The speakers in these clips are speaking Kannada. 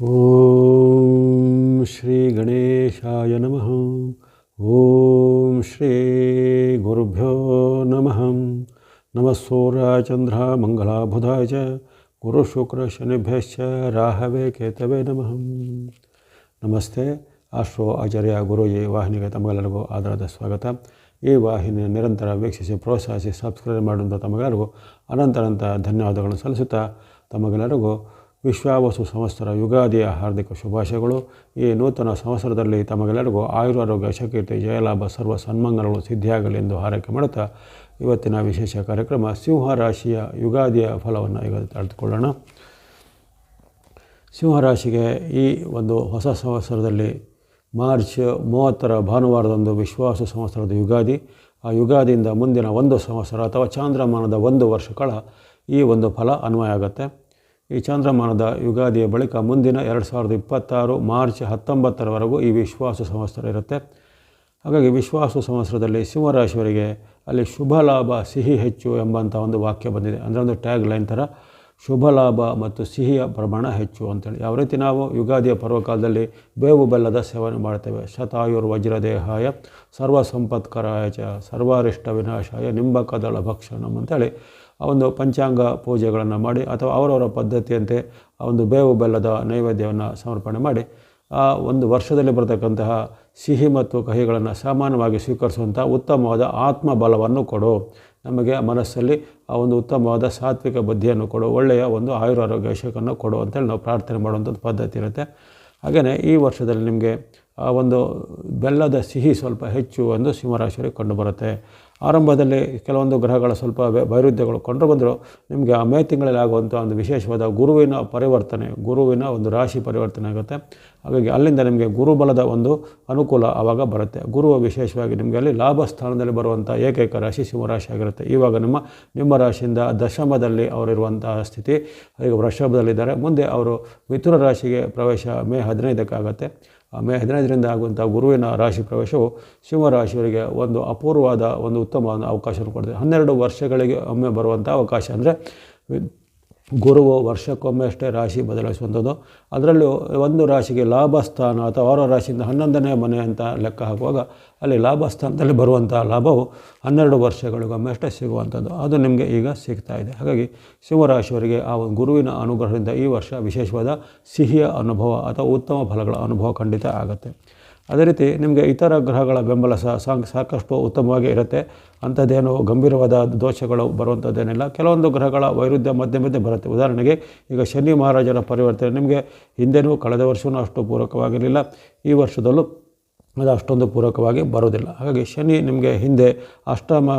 ಓಂ ಶ್ರೀ ಗಣೇಶಾಯ ನಮಃ. ಓಂ ಶ್ರೀ ಗುರುಭ್ಯೋ ನಮಃ. ನಮಃ ಸೂರ್ಯಚಂದ್ರ ಚಂದ್ರ ಬುಧಾಯ ಚ. ಗುರು ಶುಕ್ರ ಶನಿಭ್ಯಶ್ಚ ರಾಹವೇ ಕೇತವೇ ನಮಃ. ನಮಸ್ತೆ, ಆಶ್ರೋ ಆಚಾರ್ಯ ಗುರುಜಿ, ವಾಹಿನಿಗೆ ತಮಗೆಲ್ಲರಿಗೂ ಆಧಾರದ ಸ್ವಾಗತ. ಈ ವಾಹಿನಿಯ ನಿರಂತರ ವೀಕ್ಷಿಸಿ ಪ್ರೋತ್ಸಾಹಿಸಿ ಸಬ್ಸ್ಕ್ರೈಬ್ ಮಾಡುವಂಥ ತಮಗೆಲ್ಲರಿಗೂ ಅನಂತರಂತ ಧನ್ಯವಾದಗಳನ್ನು ಸಲ್ಲಿಸುತ್ತಾ ತಮಗೆಲ್ಲರಿಗೂ ವಿಶ್ವಾವಸು ಸಂವತ್ಸರ ಯುಗಾದಿಯ ಹಾರ್ದಿಕ ಶುಭಾಶಯಗಳು. ಈ ನೂತನ ಸಂವತ್ಸರದಲ್ಲಿ ತಮಗೆಲ್ಲರಿಗೂ ಆಯುರಾರೋಗ್ಯ ಶಕೀರ್ತಿ ಜಯಲಾಭ, ಸರ್ವ ಸನ್ಮಂಗಲಗಳು ಸಿದ್ಧಿಯಾಗಲಿ ಎಂದು ಹಾರೈಕೆ ಮಾಡುತ್ತಾ ಇವತ್ತಿನ ವಿಶೇಷ ಕಾರ್ಯಕ್ರಮ ಸಿಂಹ ರಾಶಿಯ ಯುಗಾದಿಯ ಫಲವನ್ನು ಈಗ ತಿಳಿದುಕೊಳ್ಳೋಣ. ಸಿಂಹರಾಶಿಗೆ ಈ ಒಂದು ಹೊಸ ಸಂವತ್ಸರದಲ್ಲಿ ಮಾರ್ಚ್ ಮೂವತ್ತರ ಭಾನುವಾರದಂದು ವಿಶ್ವಾಸ ಸಂವತ್ಸರದ ಯುಗಾದಿ. ಆ ಯುಗಾದಿಯಿಂದ ಮುಂದಿನ ಒಂದು ಸಂವತ್ಸರ ಅಥವಾ ಚಾಂದ್ರಮಾನದ ಒಂದು ವರ್ಷಗಳ ಈ ಒಂದು ಫಲ ಅನ್ವಯ ಆಗುತ್ತೆ. ಈ ಚಂದ್ರಮಾನದ ಯುಗಾದಿಯ ಬಳಿಕ ಮುಂದಿನ ಎರಡು ಸಾವಿರದ ಇಪ್ಪತ್ತಾರು ಮಾರ್ಚ್ ಹತ್ತೊಂಬತ್ತರವರೆಗೂ ಈ ವಿಶ್ವಾಸ ಸಂವತ್ಸರ ಇರುತ್ತೆ. ಹಾಗಾಗಿ ವಿಶ್ವಾಸ ಸಂವತ್ಸರದಲ್ಲಿ ಸಿಂಹರಾಶಿಯವರಿಗೆ ಅಲ್ಲಿ ಶುಭ ಲಾಭ, ಸಿಹಿ ಹೆಚ್ಚು ಎಂಬಂಥ ಒಂದು ವಾಕ್ಯ ಬಂದಿದೆ. ಅಂದರೆ ಒಂದು ಟ್ಯಾಗ್ ಲೈನ್ ಥರ, ಶುಭ ಲಾಭ ಮತ್ತು ಸಿಹಿಯ ಪ್ರಮಾಣ ಹೆಚ್ಚು ಅಂತೇಳಿ. ಯಾವ ರೀತಿ ನಾವು ಯುಗಾದಿಯ ಪರ್ವಕಾಲದಲ್ಲಿ ಬೇವು ಬೆಲ್ಲದ ಸೇವನೆ ಮಾಡ್ತೇವೆ ಶತಾಯುರ್ ವಜ್ರದೇಹಾಯ ಸರ್ವ ಸಂಪತ್ಕರಾಯ ಚ, ಸರ್ವಾರಿಷ್ಟ ವಿನಾಶಾಯ, ನಿಂಬಕದಳ ಭಕ್ಷಣಂ ಅಂತೇಳಿ. ಆ ಒಂದು ಪಂಚಾಂಗ ಪೂಜೆಗಳನ್ನು ಮಾಡಿ ಅಥವಾ ಅವರವರ ಪದ್ಧತಿಯಂತೆ ಆ ಒಂದು ಬೇವು ಬೆಲ್ಲದ ನೈವೇದ್ಯವನ್ನು ಸಮರ್ಪಣೆ ಮಾಡಿ, ಆ ಒಂದು ವರ್ಷದಲ್ಲಿ ಬರತಕ್ಕಂತಹ ಸಿಹಿ ಮತ್ತು ಕಹಿಗಳನ್ನು ಸಾಮಾನ್ಯವಾಗಿ ಸ್ವೀಕರಿಸುವಂಥ ಉತ್ತಮವಾದ ಆತ್ಮಬಲವನ್ನು ಕೊಡು. ನಮಗೆ ಮನಸ್ಸಲ್ಲಿ ಆ ಒಂದು ಉತ್ತಮವಾದ ಸಾತ್ವಿಕ ಬುದ್ಧಿಯನ್ನು ಕೊಡು. ಒಳ್ಳೆಯ ಒಂದು ಆಯುರಾರೋಗ್ಯ ಯಶಕನ್ನು ಕೊಡು ಅಂತೇಳಿ ನಾವು ಪ್ರಾರ್ಥನೆ ಮಾಡುವಂಥದ್ದು ಪದ್ಧತಿ ಇರುತ್ತೆ. ಹಾಗೆಯೇ ಈ ವರ್ಷದಲ್ಲಿ ನಿಮಗೆ ಆ ಒಂದು ಬೆಲ್ಲದ ಸಿಹಿ ಸ್ವಲ್ಪ ಹೆಚ್ಚು ಒಂದು ಸಿಂಹರಾಶಿಯಲ್ಲಿ ಕಂಡುಬರುತ್ತೆ ಆರಂಭದಲ್ಲಿ ಕೆಲವೊಂದು ಗ್ರಹಗಳ ಸ್ವಲ್ಪ ವೈರುಧ್ಯಗಳು ಕಂಡು ಬಂದರೂ. ನಿಮಗೆ ಆ ಮೇ ತಿಂಗಳಲ್ಲಿ ಆಗುವಂಥ ಒಂದು ವಿಶೇಷವಾದ ಗುರುವಿನ ಪರಿವರ್ತನೆ, ಗುರುವಿನ ಒಂದು ರಾಶಿ ಪರಿವರ್ತನೆ ಆಗುತ್ತೆ. ಹಾಗಾಗಿ ಅಲ್ಲಿಂದ ನಿಮಗೆ ಗುರುಬಲದ ಒಂದು ಅನುಕೂಲ ಆವಾಗ ಬರುತ್ತೆ. ಗುರು ವಿಶೇಷವಾಗಿ ನಿಮಗೆ ಅಲ್ಲಿ ಲಾಭ ಸ್ಥಾನದಲ್ಲಿ ಬರುವಂಥ ಏಕೈಕ ರಾಶಿ ಸಿಂಹರಾಶಿ ಆಗಿರುತ್ತೆ. ಇವಾಗ ನಿಮ್ಮ ನಿಮ್ಮ ರಾಶಿಯಿಂದ ದಶಮದಲ್ಲಿ ಅವರಿರುವಂತಹ ಸ್ಥಿತಿ, ಈಗ ವೃಷಭದಲ್ಲಿದ್ದಾರೆ. ಮುಂದೆ ಅವರು ಮಿಥುನ ರಾಶಿಗೆ ಪ್ರವೇಶ ಮೇ ಹದಿನೈದಕ್ಕಾಗತ್ತೆ. ಮೇ ಹದಿನೈದರಿಂದ ಆಗುವಂಥ ಗುರುವಿನ ರಾಶಿ ಪ್ರವೇಶವು ಸಿಂಹರಾಶಿಯವರಿಗೆ ಒಂದು ಅಪೂರ್ವವಾದ ಒಂದು ಉತ್ತಮ ಅವಕಾಶವನ್ನು ಕೊಡ್ತದೆ. ಹನ್ನೆರಡು ವರ್ಷಗಳಿಗೆ ಒಮ್ಮೆ ಬರುವಂಥ ಅವಕಾಶ. ಅಂದರೆ ಗುರುವು ವರ್ಷಕ್ಕೊಮ್ಮೆ ಅಷ್ಟೇ ರಾಶಿ ಬದಲಾಯಿಸುವಂಥದ್ದು. ಅದರಲ್ಲೂ ಒಂದು ರಾಶಿಗೆ ಲಾಭ ಸ್ಥಾನ ಅಥವಾ ಆರೋ ರಾಶಿಯಿಂದ ಹನ್ನೊಂದನೇ ಮನೆ ಅಂತ ಲೆಕ್ಕ ಹಾಕುವಾಗ ಅಲ್ಲಿ ಲಾಭ ಸ್ಥಾನದಲ್ಲಿ ಬರುವಂಥ ಲಾಭವು ಹನ್ನೆರಡು ವರ್ಷಗಳಿಗೊಮ್ಮೆ ಅಷ್ಟೇ ಸಿಗುವಂಥದ್ದು. ಅದು ನಿಮಗೆ ಈಗ ಸಿಗ್ತಾ ಇದೆ. ಹಾಗಾಗಿ ಸಿಂಹರಾಶಿಯವರಿಗೆ ಆ ಗುರುವಿನ ಅನುಗ್ರಹದಿಂದ ಈ ವರ್ಷ ವಿಶೇಷವಾದ ಸಿಹಿಯ ಅನುಭವ ಅಥವಾ ಉತ್ತಮ ಫಲಗಳ ಅನುಭವ ಖಂಡಿತ ಆಗುತ್ತೆ. ಅದೇ ರೀತಿ ನಿಮಗೆ ಇತರ ಗ್ರಹಗಳ ಬೆಂಬಲ ಸಹ ಸಾಕಷ್ಟು ಉತ್ತಮವಾಗಿ ಇರುತ್ತೆ. ಅಂಥದ್ದೇನು ಗಂಭೀರವಾದ ದೋಷಗಳು ಬರುವಂಥದ್ದೇನಿಲ್ಲ ಕೆಲವೊಂದು ಗ್ರಹಗಳ ವೈರುಧ್ಯ ಮಧ್ಯೆ ಮಧ್ಯೆ ಬರುತ್ತೆ. ಉದಾಹರಣೆಗೆ ಈಗ ಶನಿ ಮಹಾರಾಜರ ಪರಿವರ್ತನೆ ನಿಮಗೆ ಹಿಂದೆನೂ ಕಳೆದ ವರ್ಷವೂ ಅಷ್ಟು ಪೂರಕವಾಗಿರಲಿಲ್ಲ. ಈ ವರ್ಷದಲ್ಲೂ ಅದು ಅಷ್ಟೊಂದು ಪೂರಕವಾಗಿ ಬರೋದಿಲ್ಲ ಹಾಗಾಗಿ ಶನಿ ನಿಮಗೆ ಹಿಂದೆ ಅಷ್ಟಮ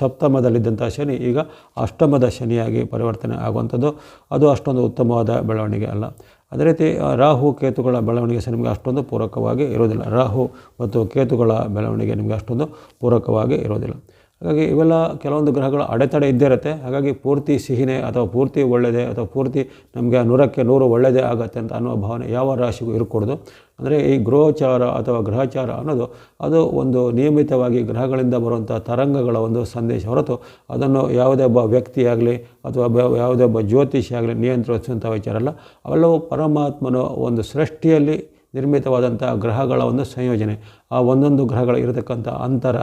ಸಪ್ತಮದಲ್ಲಿದ್ದಂಥ ಶನಿ ಈಗ ಅಷ್ಟಮದ ಶನಿಯಾಗಿ ಪರಿವರ್ತನೆ ಆಗುವಂಥದ್ದು. ಅದು ಅಷ್ಟೊಂದು ಉತ್ತಮವಾದ ಬೆಳವಣಿಗೆ ಅಲ್ಲ. ಅದೇ ರೀತಿ ರಾಹು ಕೇತುಗಳ ಬೆಳವಣಿಗೆ ಸಹ ನಿಮಗೆ ಅಷ್ಟೊಂದು ಪೂರಕವಾಗಿ ಇರೋದಿಲ್ಲ ರಾಹು ಮತ್ತು ಕೇತುಗಳ ಬೆಳವಣಿಗೆ ನಿಮಗೆ ಅಷ್ಟೊಂದು ಪೂರಕವಾಗಿ ಇರೋದಿಲ್ಲ ಹಾಗಾಗಿ ಇವೆಲ್ಲ ಕೆಲವೊಂದು ಗ್ರಹಗಳ ಅಡೆತಡೆ ಇದ್ದೇ ಇರುತ್ತೆ. ಹಾಗಾಗಿ ಪೂರ್ತಿ ಸಿಹಿನೇ ಅಥವಾ ಪೂರ್ತಿ ಒಳ್ಳೆಯದೇ ಅಥವಾ ಪೂರ್ತಿ ನಮಗೆ ನೂರಕ್ಕೆ ನೂರು ಒಳ್ಳೆಯದೇ ಆಗುತ್ತೆ ಅಂತ ಅನ್ನೋ ಭಾವನೆ ಯಾವ ರಾಶಿಗೂ ಇರಕೂಡ್ದು. ಅಂದರೆ ಈ ಗೃಹಚಾರ ಅಥವಾ ಗ್ರಹಚಾರ ಅನ್ನೋದು ಅದು ಒಂದು ನಿಯಮಿತವಾಗಿ ಗ್ರಹಗಳಿಂದ ಬರುವಂಥ ತರಂಗಗಳ ಒಂದು ಸಂದೇಶ ಹೊರತು ಅದನ್ನು ಯಾವುದೇ ಒಬ್ಬ ವ್ಯಕ್ತಿಯಾಗಲಿ ಅಥವಾ ಯಾವುದೇ ಒಬ್ಬ ಜ್ಯೋತಿಷಿ ಆಗಲಿ ನಿಯಂತ್ರಿಸುವಂಥ ವಿಚಾರ ಅಲ್ಲ. ಅವೆಲ್ಲವೂ ಪರಮಾತ್ಮನ ಒಂದು ಸೃಷ್ಟಿಯಲ್ಲಿ ನಿರ್ಮಿತವಾದಂಥ ಗ್ರಹಗಳ ಒಂದು ಸಂಯೋಜನೆ. ಆ ಒಂದೊಂದು ಗ್ರಹಗಳ ಇರತಕ್ಕಂಥ ಅಂತರ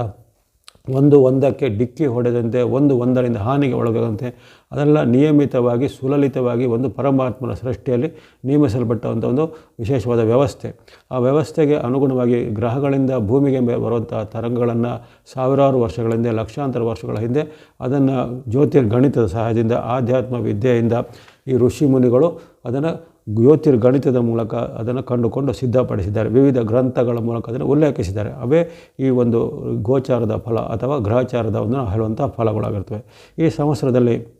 ಒಂದು ಒಂದಕ್ಕೆ ಡಿಕ್ಕಿ ಹೊಡೆದಂತೆ, ಒಂದು ಒಂದರಿಂದ ಹಾನಿಗೆ ಒಳಗಾದಂತೆ, ಅದೆಲ್ಲ ನಿಯಮಿತವಾಗಿ, ಸುಲಲಿತವಾಗಿ ಒಂದು ಪರಮಾತ್ಮನ ಸೃಷ್ಟಿಯಲ್ಲಿ ನೇಮಿಸಲ್ಪಟ್ಟಂಥ ಒಂದು ವಿಶೇಷವಾದ ವ್ಯವಸ್ಥೆ. ಆ ವ್ಯವಸ್ಥೆಗೆ ಅನುಗುಣವಾಗಿ ಗ್ರಹಗಳಿಂದ ಭೂಮಿಗೆ ಬರುವಂಥ ತರಂಗಗಳನ್ನು ಸಾವಿರಾರು ವರ್ಷಗಳ ಹಿಂದೆ, ಲಕ್ಷಾಂತರ ವರ್ಷಗಳ ಹಿಂದೆ, ಅದನ್ನು ಜ್ಯೋತಿರ್ಗಣಿತದ ಸಹಾಯದಿಂದ, ಆಧ್ಯಾತ್ಮ ವಿದ್ಯೆಯಿಂದ ಈ ಋಷಿ ಮುನಿಗಳು ಅದನ್ನು ಜ್ಯೋತಿರ್ಗಣಿತದ ಮೂಲಕ ಅದನ್ನು ಕಂಡುಕೊಂಡು ಸಿದ್ಧಪಡಿಸಿದ್ದಾರೆ. ವಿವಿಧ ಗ್ರಂಥಗಳ ಮೂಲಕ ಅದನ್ನು ಉಲ್ಲೇಖಿಸಿದ್ದಾರೆ. ಅವೇ ಈ ಒಂದು ಗೋಚಾರದ ಫಲ ಅಥವಾ ಗ್ರಹಚಾರದ ಒಂದು ಹೇಳುವಂಥ ಫಲಗಳಾಗಿರ್ತವೆ. ಈ ಸಂವತ್ಸರದಲ್ಲಿ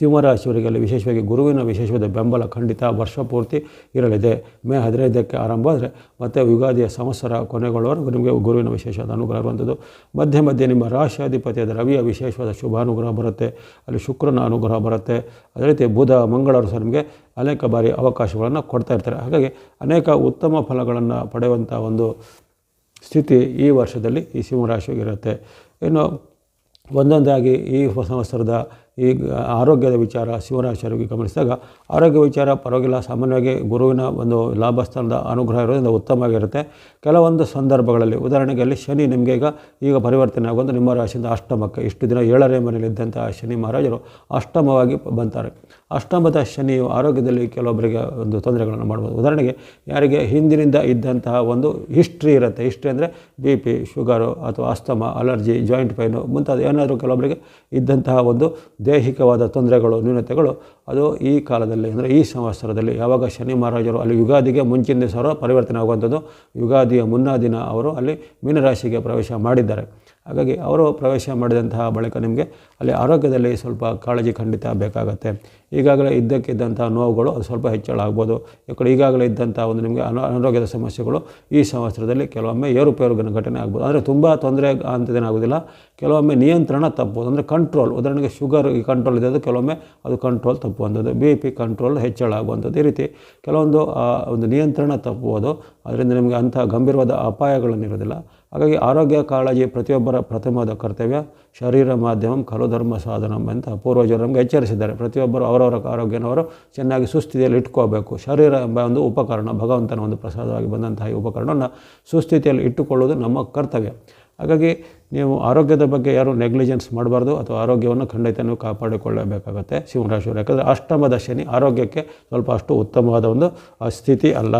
ಸಿಂಹರಾಶಿಯವರಿಗೆ ಅಲ್ಲಿ ವಿಶೇಷವಾಗಿ ಗುರುವಿನ ವಿಶೇಷವಾದ ಬೆಂಬಲ ಖಂಡಿತ ವರ್ಷ ಪೂರ್ತಿ ಇರಲಿದೆ. ಮೇ ಹದಿನೈದಕ್ಕೆ ಆರಂಭ ಆದರೆ ಮತ್ತು ಯುಗಾದಿಯ ಸಂವತ್ಸರ ಕೊನೆಗೊಳ್ಳುವವರೆಗೂ ನಿಮಗೆ ಗುರುವಿನ ವಿಶೇಷವಾದ ಅನುಗ್ರಹ ಇರುವಂಥದ್ದು. ಮಧ್ಯೆ ಮಧ್ಯೆ ನಿಮ್ಮ ರಾಶಿಯಾಧಿಪತಿಯಾದ ರವಿಯ ವಿಶೇಷವಾದ ಶುಭ ಅನುಗ್ರಹ ಬರುತ್ತೆ. ಅಲ್ಲಿ ಶುಕ್ರನ ಅನುಗ್ರಹ ಬರುತ್ತೆ. ಅದೇ ರೀತಿ ಬುಧ, ಮಂಗಳವರು ಸಹ ನಿಮಗೆ ಅನೇಕ ಬಾರಿ ಅವಕಾಶಗಳನ್ನು ಕೊಡ್ತಾ ಇರ್ತಾರೆ. ಹಾಗಾಗಿ ಅನೇಕ ಉತ್ತಮ ಫಲಗಳನ್ನು ಪಡೆಯುವಂಥ ಒಂದು ಸ್ಥಿತಿ ಈ ವರ್ಷದಲ್ಲಿ ಈ ಸಿಂಹರಾಶಿಯಾಗಿರುತ್ತೆ ಇನ್ನು ಒಂದೊಂದಾಗಿ ಈ ಸಂವತ್ಸರದ ಈ ಆರೋಗ್ಯದ ವಿಚಾರ ಶಿವರಾಶಿಯವರಿಗೆ ಗಮನಿಸಿದಾಗ, ಆರೋಗ್ಯ ವಿಚಾರ ಪರವಾಗಿಲ್ಲ. ಸಾಮಾನ್ಯವಾಗಿ ಗುರುವಿನ ಒಂದು ಲಾಭಸ್ಥಾನದ ಅನುಗ್ರಹ ಇರೋದ್ರಿಂದ ಉತ್ತಮವಾಗಿರುತ್ತೆ. ಕೆಲವೊಂದು ಸಂದರ್ಭಗಳಲ್ಲಿ, ಉದಾಹರಣೆಗೆ ಅಲ್ಲಿ ಶನಿ ನಿಮಗೆ ಈಗ ಈಗ ಪರಿವರ್ತನೆ ಆಗುವಂಥ ನಿಮ್ಮ ರಾಶಿಯಿಂದ ಅಷ್ಟಮಕ್ಕೆ, ಇಷ್ಟು ದಿನ ಏಳನೇ ಮನೆಯಲ್ಲಿದ್ದಂಥ ಶನಿ ಮಹಾರಾಜರು ಅಷ್ಟಮವಾಗಿ ಬಂತಾರೆ. ಅಷ್ಟಮದ ಶನಿಯು ಆರೋಗ್ಯದಲ್ಲಿ ಕೆಲವೊಬ್ಬರಿಗೆ ಒಂದು ತೊಂದರೆಗಳನ್ನು ಮಾಡ್ಬೋದು. ಉದಾಹರಣೆಗೆ, ಯಾರಿಗೆ ಹಿಂದಿನಿಂದ ಇದ್ದಂತಹ ಒಂದು ಹಿಸ್ಟ್ರಿ ಇರುತ್ತೆ. ಹಿಸ್ಟ್ರಿ ಅಂದರೆ ಬಿ ಪಿ, ಶುಗರು ಅಥವಾ ಅಸ್ತಮ, ಅಲರ್ಜಿ, ಜಾಯಿಂಟ್ ಪೈನು ಮುಂತಾದ ಏನಾದರೂ ಕೆಲವೊಬ್ಬರಿಗೆ ಇದ್ದಂತಹ ಒಂದು ದೈಹಿಕವಾದ ತೊಂದರೆಗಳು, ನ್ಯೂನತೆಗಳು, ಅದು ಈ ಕಾಲದಲ್ಲಿ ಅಂದರೆ ಈ ಸಂವತ್ಸರದಲ್ಲಿ ಯಾವಾಗ ಶನಿ ಮಹಾರಾಜರು ಅಲ್ಲಿ ಯುಗಾದಿಗೆ ಮುಂಚಿನ ದಿವಸ ಪರಿವರ್ತನೆ ಆಗುವಂಥದ್ದು, ಯುಗಾದಿಯ ಮುನ್ನಾ ದಿನ ಅವರು ಅಲ್ಲಿ ಮೀನರಾಶಿಗೆ ಪ್ರವೇಶ ಮಾಡಿದ್ದಾರೆ. ಹಾಗಾಗಿ ಅವರು ಪ್ರವೇಶ ಮಾಡಿದಂತಹ ಬಳಿಕ ನಿಮಗೆ ಅಲ್ಲಿ ಆರೋಗ್ಯದಲ್ಲಿ ಸ್ವಲ್ಪ ಕಾಳಜಿ ಖಂಡಿತ ಬೇಕಾಗುತ್ತೆ. ಈಗಾಗಲೇ ಇದ್ದಕ್ಕಿದ್ದಂಥ ನೋವುಗಳು ಅದು ಸ್ವಲ್ಪ ಹೆಚ್ಚಳ ಆಗ್ಬೋದು. ಯಾಕಂದರೆ ಈಗಾಗಲೇ ಇದ್ದಂಥ ಒಂದು ನಿಮಗೆ ಅನಾ, ಅನಾರೋಗ್ಯದ ಸಮಸ್ಯೆಗಳು ಈ ಸಂವತ್ಸರದಲ್ಲಿ ಕೆಲವೊಮ್ಮೆ ಏರುಪೇರುಗಿನ ಘಟನೆ ಆಗ್ಬೋದು. ಅಂದರೆ ತುಂಬ ತೊಂದರೆ ಅಂತದೇನಾಗೋದಿಲ್ಲ ಕೆಲವೊಮ್ಮೆ ನಿಯಂತ್ರಣ ತಪ್ಪುವುದು. ಅಂದರೆ ಕಂಟ್ರೋಲ್ ಉದಾಹರಣೆಗೆ ಶುಗರ್ ಈ ಕಂಟ್ರೋಲ್ ಇದೆ. ಅದು ಕೆಲವೊಮ್ಮೆ ಅದು ಕಂಟ್ರೋಲ್ ತಪ್ಪುವಂಥದ್ದು ಬಿ ಪಿ ಕಂಟ್ರೋಲ್ ಹೆಚ್ಚಳ ಆಗುವಂಥದ್ದು ಈ ರೀತಿ ಕೆಲವೊಂದು ಒಂದು ನಿಯಂತ್ರಣ ತಪ್ಪುವುದು. ಅದರಿಂದ ನಿಮಗೆ ಅಂಥ ಗಂಭೀರವಾದ ಅಪಾಯಗಳನ್ನಿರೋದಿಲ್ಲ ಹಾಗಾಗಿ ಆರೋಗ್ಯ ಕಾಳಜಿ ಪ್ರತಿಯೊಬ್ಬರ ಪ್ರಥಮದ ಕರ್ತವ್ಯ. ಶರೀರ ಮಾಧ್ಯಮ, ಖಲು ಧರ್ಮ ಸಾಧನಂ ಅಂತ ಪೂರ್ವಜರು ನಮಗೆ ಎಚ್ಚರಿಸಿದ್ದಾರೆ. ಪ್ರತಿಯೊಬ್ಬರು ಅವರವರ ಆರೋಗ್ಯನವರು ಚೆನ್ನಾಗಿ ಸುಸ್ಥಿತಿಯಲ್ಲಿ ಇಟ್ಕೋಬೇಕು. ಶರೀರ ಎಂಬ ಒಂದು ಉಪಕರಣ, ಭಗವಂತನ ಒಂದು ಪ್ರಸಾದವಾಗಿ ಬಂದಂತಹ ಈ ಉಪಕರಣವನ್ನು ಸುಸ್ಥಿತಿಯಲ್ಲಿ ಇಟ್ಟುಕೊಳ್ಳುವುದು ನಮ್ಮ ಕರ್ತವ್ಯ. ಹಾಗಾಗಿ ನೀವು ಆರೋಗ್ಯದ ಬಗ್ಗೆ ಯಾರು ನೆಗ್ಲಿಜೆನ್ಸ್ ಮಾಡಬಾರ್ದು ಅಥವಾ ಆರೋಗ್ಯವನ್ನು ಖಂಡಿತ ನೀವು ಕಾಪಾಡಿಕೊಳ್ಳಬೇಕಾಗತ್ತೆ. ಶಿವರಾಶಿಯವರು ಯಾಕಂದರೆ ಅಷ್ಟಮದ ಶನಿ ಆರೋಗ್ಯಕ್ಕೆ ಸ್ವಲ್ಪ ಅಷ್ಟು ಉತ್ತಮವಾದ ಒಂದು ಸ್ಥಿತಿ ಅಲ್ಲ.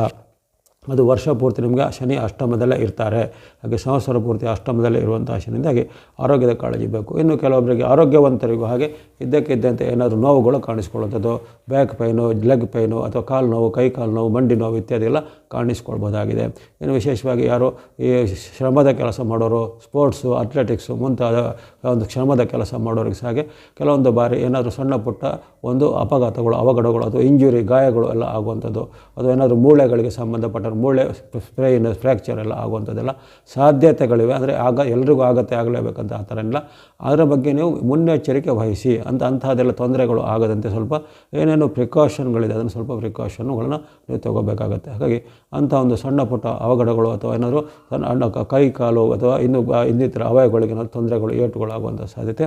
ಅದು ವರ್ಷ ಪೂರ್ತಿ ನಿಮಗೆ ಶನಿ ಅಷ್ಟಮದಲ್ಲೇ ಇರ್ತಾರೆ. ಹಾಗೆ ಸಂವತ್ಸರ ಪೂರ್ತಿ ಅಷ್ಟಮದಲ್ಲೇ ಇರುವಂಥ ಶನಿಯಿಂದಾಗಿ ಆರೋಗ್ಯದ ಕಾಳಜಿ ಬೇಕು. ಇನ್ನು ಕೆಲವೊಬ್ಬರಿಗೆ ಆರೋಗ್ಯವಂತರಿಗೂ ಹಾಗೆ ಇದ್ದಕ್ಕಿದ್ದಂತೆ ಏನಾದರೂ ನೋವುಗಳು ಕಾಣಿಸ್ಕೊಳ್ಳುವಂಥದ್ದು ಬ್ಯಾಕ್ ಪೈನು ಲೆಗ್ ಪೈನು ಅಥವಾ ಕಾಲು ನೋವು, ಕೈ ಕಾಲು ನೋವು, ಮಂಡಿ ನೋವು ಇತ್ಯಾದಿ ಎಲ್ಲ ಕಾಣಿಸ್ಕೊಳ್ಬೋದಾಗಿದೆ. ಇನ್ನು ವಿಶೇಷವಾಗಿ ಯಾರು ಈ ಶ್ರಮದ ಕೆಲಸ ಮಾಡೋರು ಸ್ಪೋರ್ಟ್ಸು ಅಥ್ಲೆಟಿಕ್ಸು ಮುಂತಾದ ಒಂದು ಶ್ರಮದ ಕೆಲಸ ಮಾಡೋರಿಗೆ ಸಹ ಹಾಗೆ ಕೆಲವೊಂದು ಬಾರಿ ಏನಾದರೂ ಸಣ್ಣ ಪುಟ್ಟ ಒಂದು ಅಪಘಾತಗಳು, ಅವಘಡಗಳು ಅಥವಾ ಇಂಜುರಿ ಗಾಯಗಳು ಎಲ್ಲ ಆಗುವಂಥದ್ದು ಅಥವಾ ಏನಾದರೂ ಮೂಳೆಗಳಿಗೆ ಸಂಬಂಧಪಟ್ಟ ಮೂಳೆ ಸ್ಪ್ರೈನ್ ಫ್ರ್ಯಾಕ್ಚರ್ ಎಲ್ಲ ಆಗುವಂಥದ್ದೆಲ್ಲ ಸಾಧ್ಯತೆಗಳಿವೆ. ಅಂದರೆ ಆಗ ಎಲ್ರಿಗೂ ಆಗತ್ತೆ, ಆಗಲೇಬೇಕಂತ ಆ ಥರ ಇಲ್ಲ. ಅದರ ಬಗ್ಗೆ ನೀವು ಮುನ್ನೆಚ್ಚರಿಕೆ ವಹಿಸಿ ಅಂತ ಅಂಥದ್ದೆಲ್ಲ ತೊಂದರೆಗಳು ಆಗದಂತೆ ಸ್ವಲ್ಪ ಏನೇನು ಪ್ರಿಕಾಷನ್ಗಳಿದೆ, ಅದನ್ನು ಸ್ವಲ್ಪ ಪ್ರಿಕಾಷನ್ಗಳನ್ನು ನೀವು ತಗೋಬೇಕಾಗತ್ತೆ. ಹಾಗಾಗಿ ಅಂಥ ಒಂದು ಸಣ್ಣ ಪುಟ್ಟ ಅವಘಡಗಳು ಅಥವಾ ಏನಾದರೂ ಸಣ್ಣ ಕೈ ಕಾಲು ಅಥವಾ ಇನ್ನು ಇನ್ನಿತರ ಅವಯವಗಳಿಗೆ ತೊಂದರೆಗಳು, ಏಟುಗಳಾಗುವಂಥ ಸಾಧ್ಯತೆ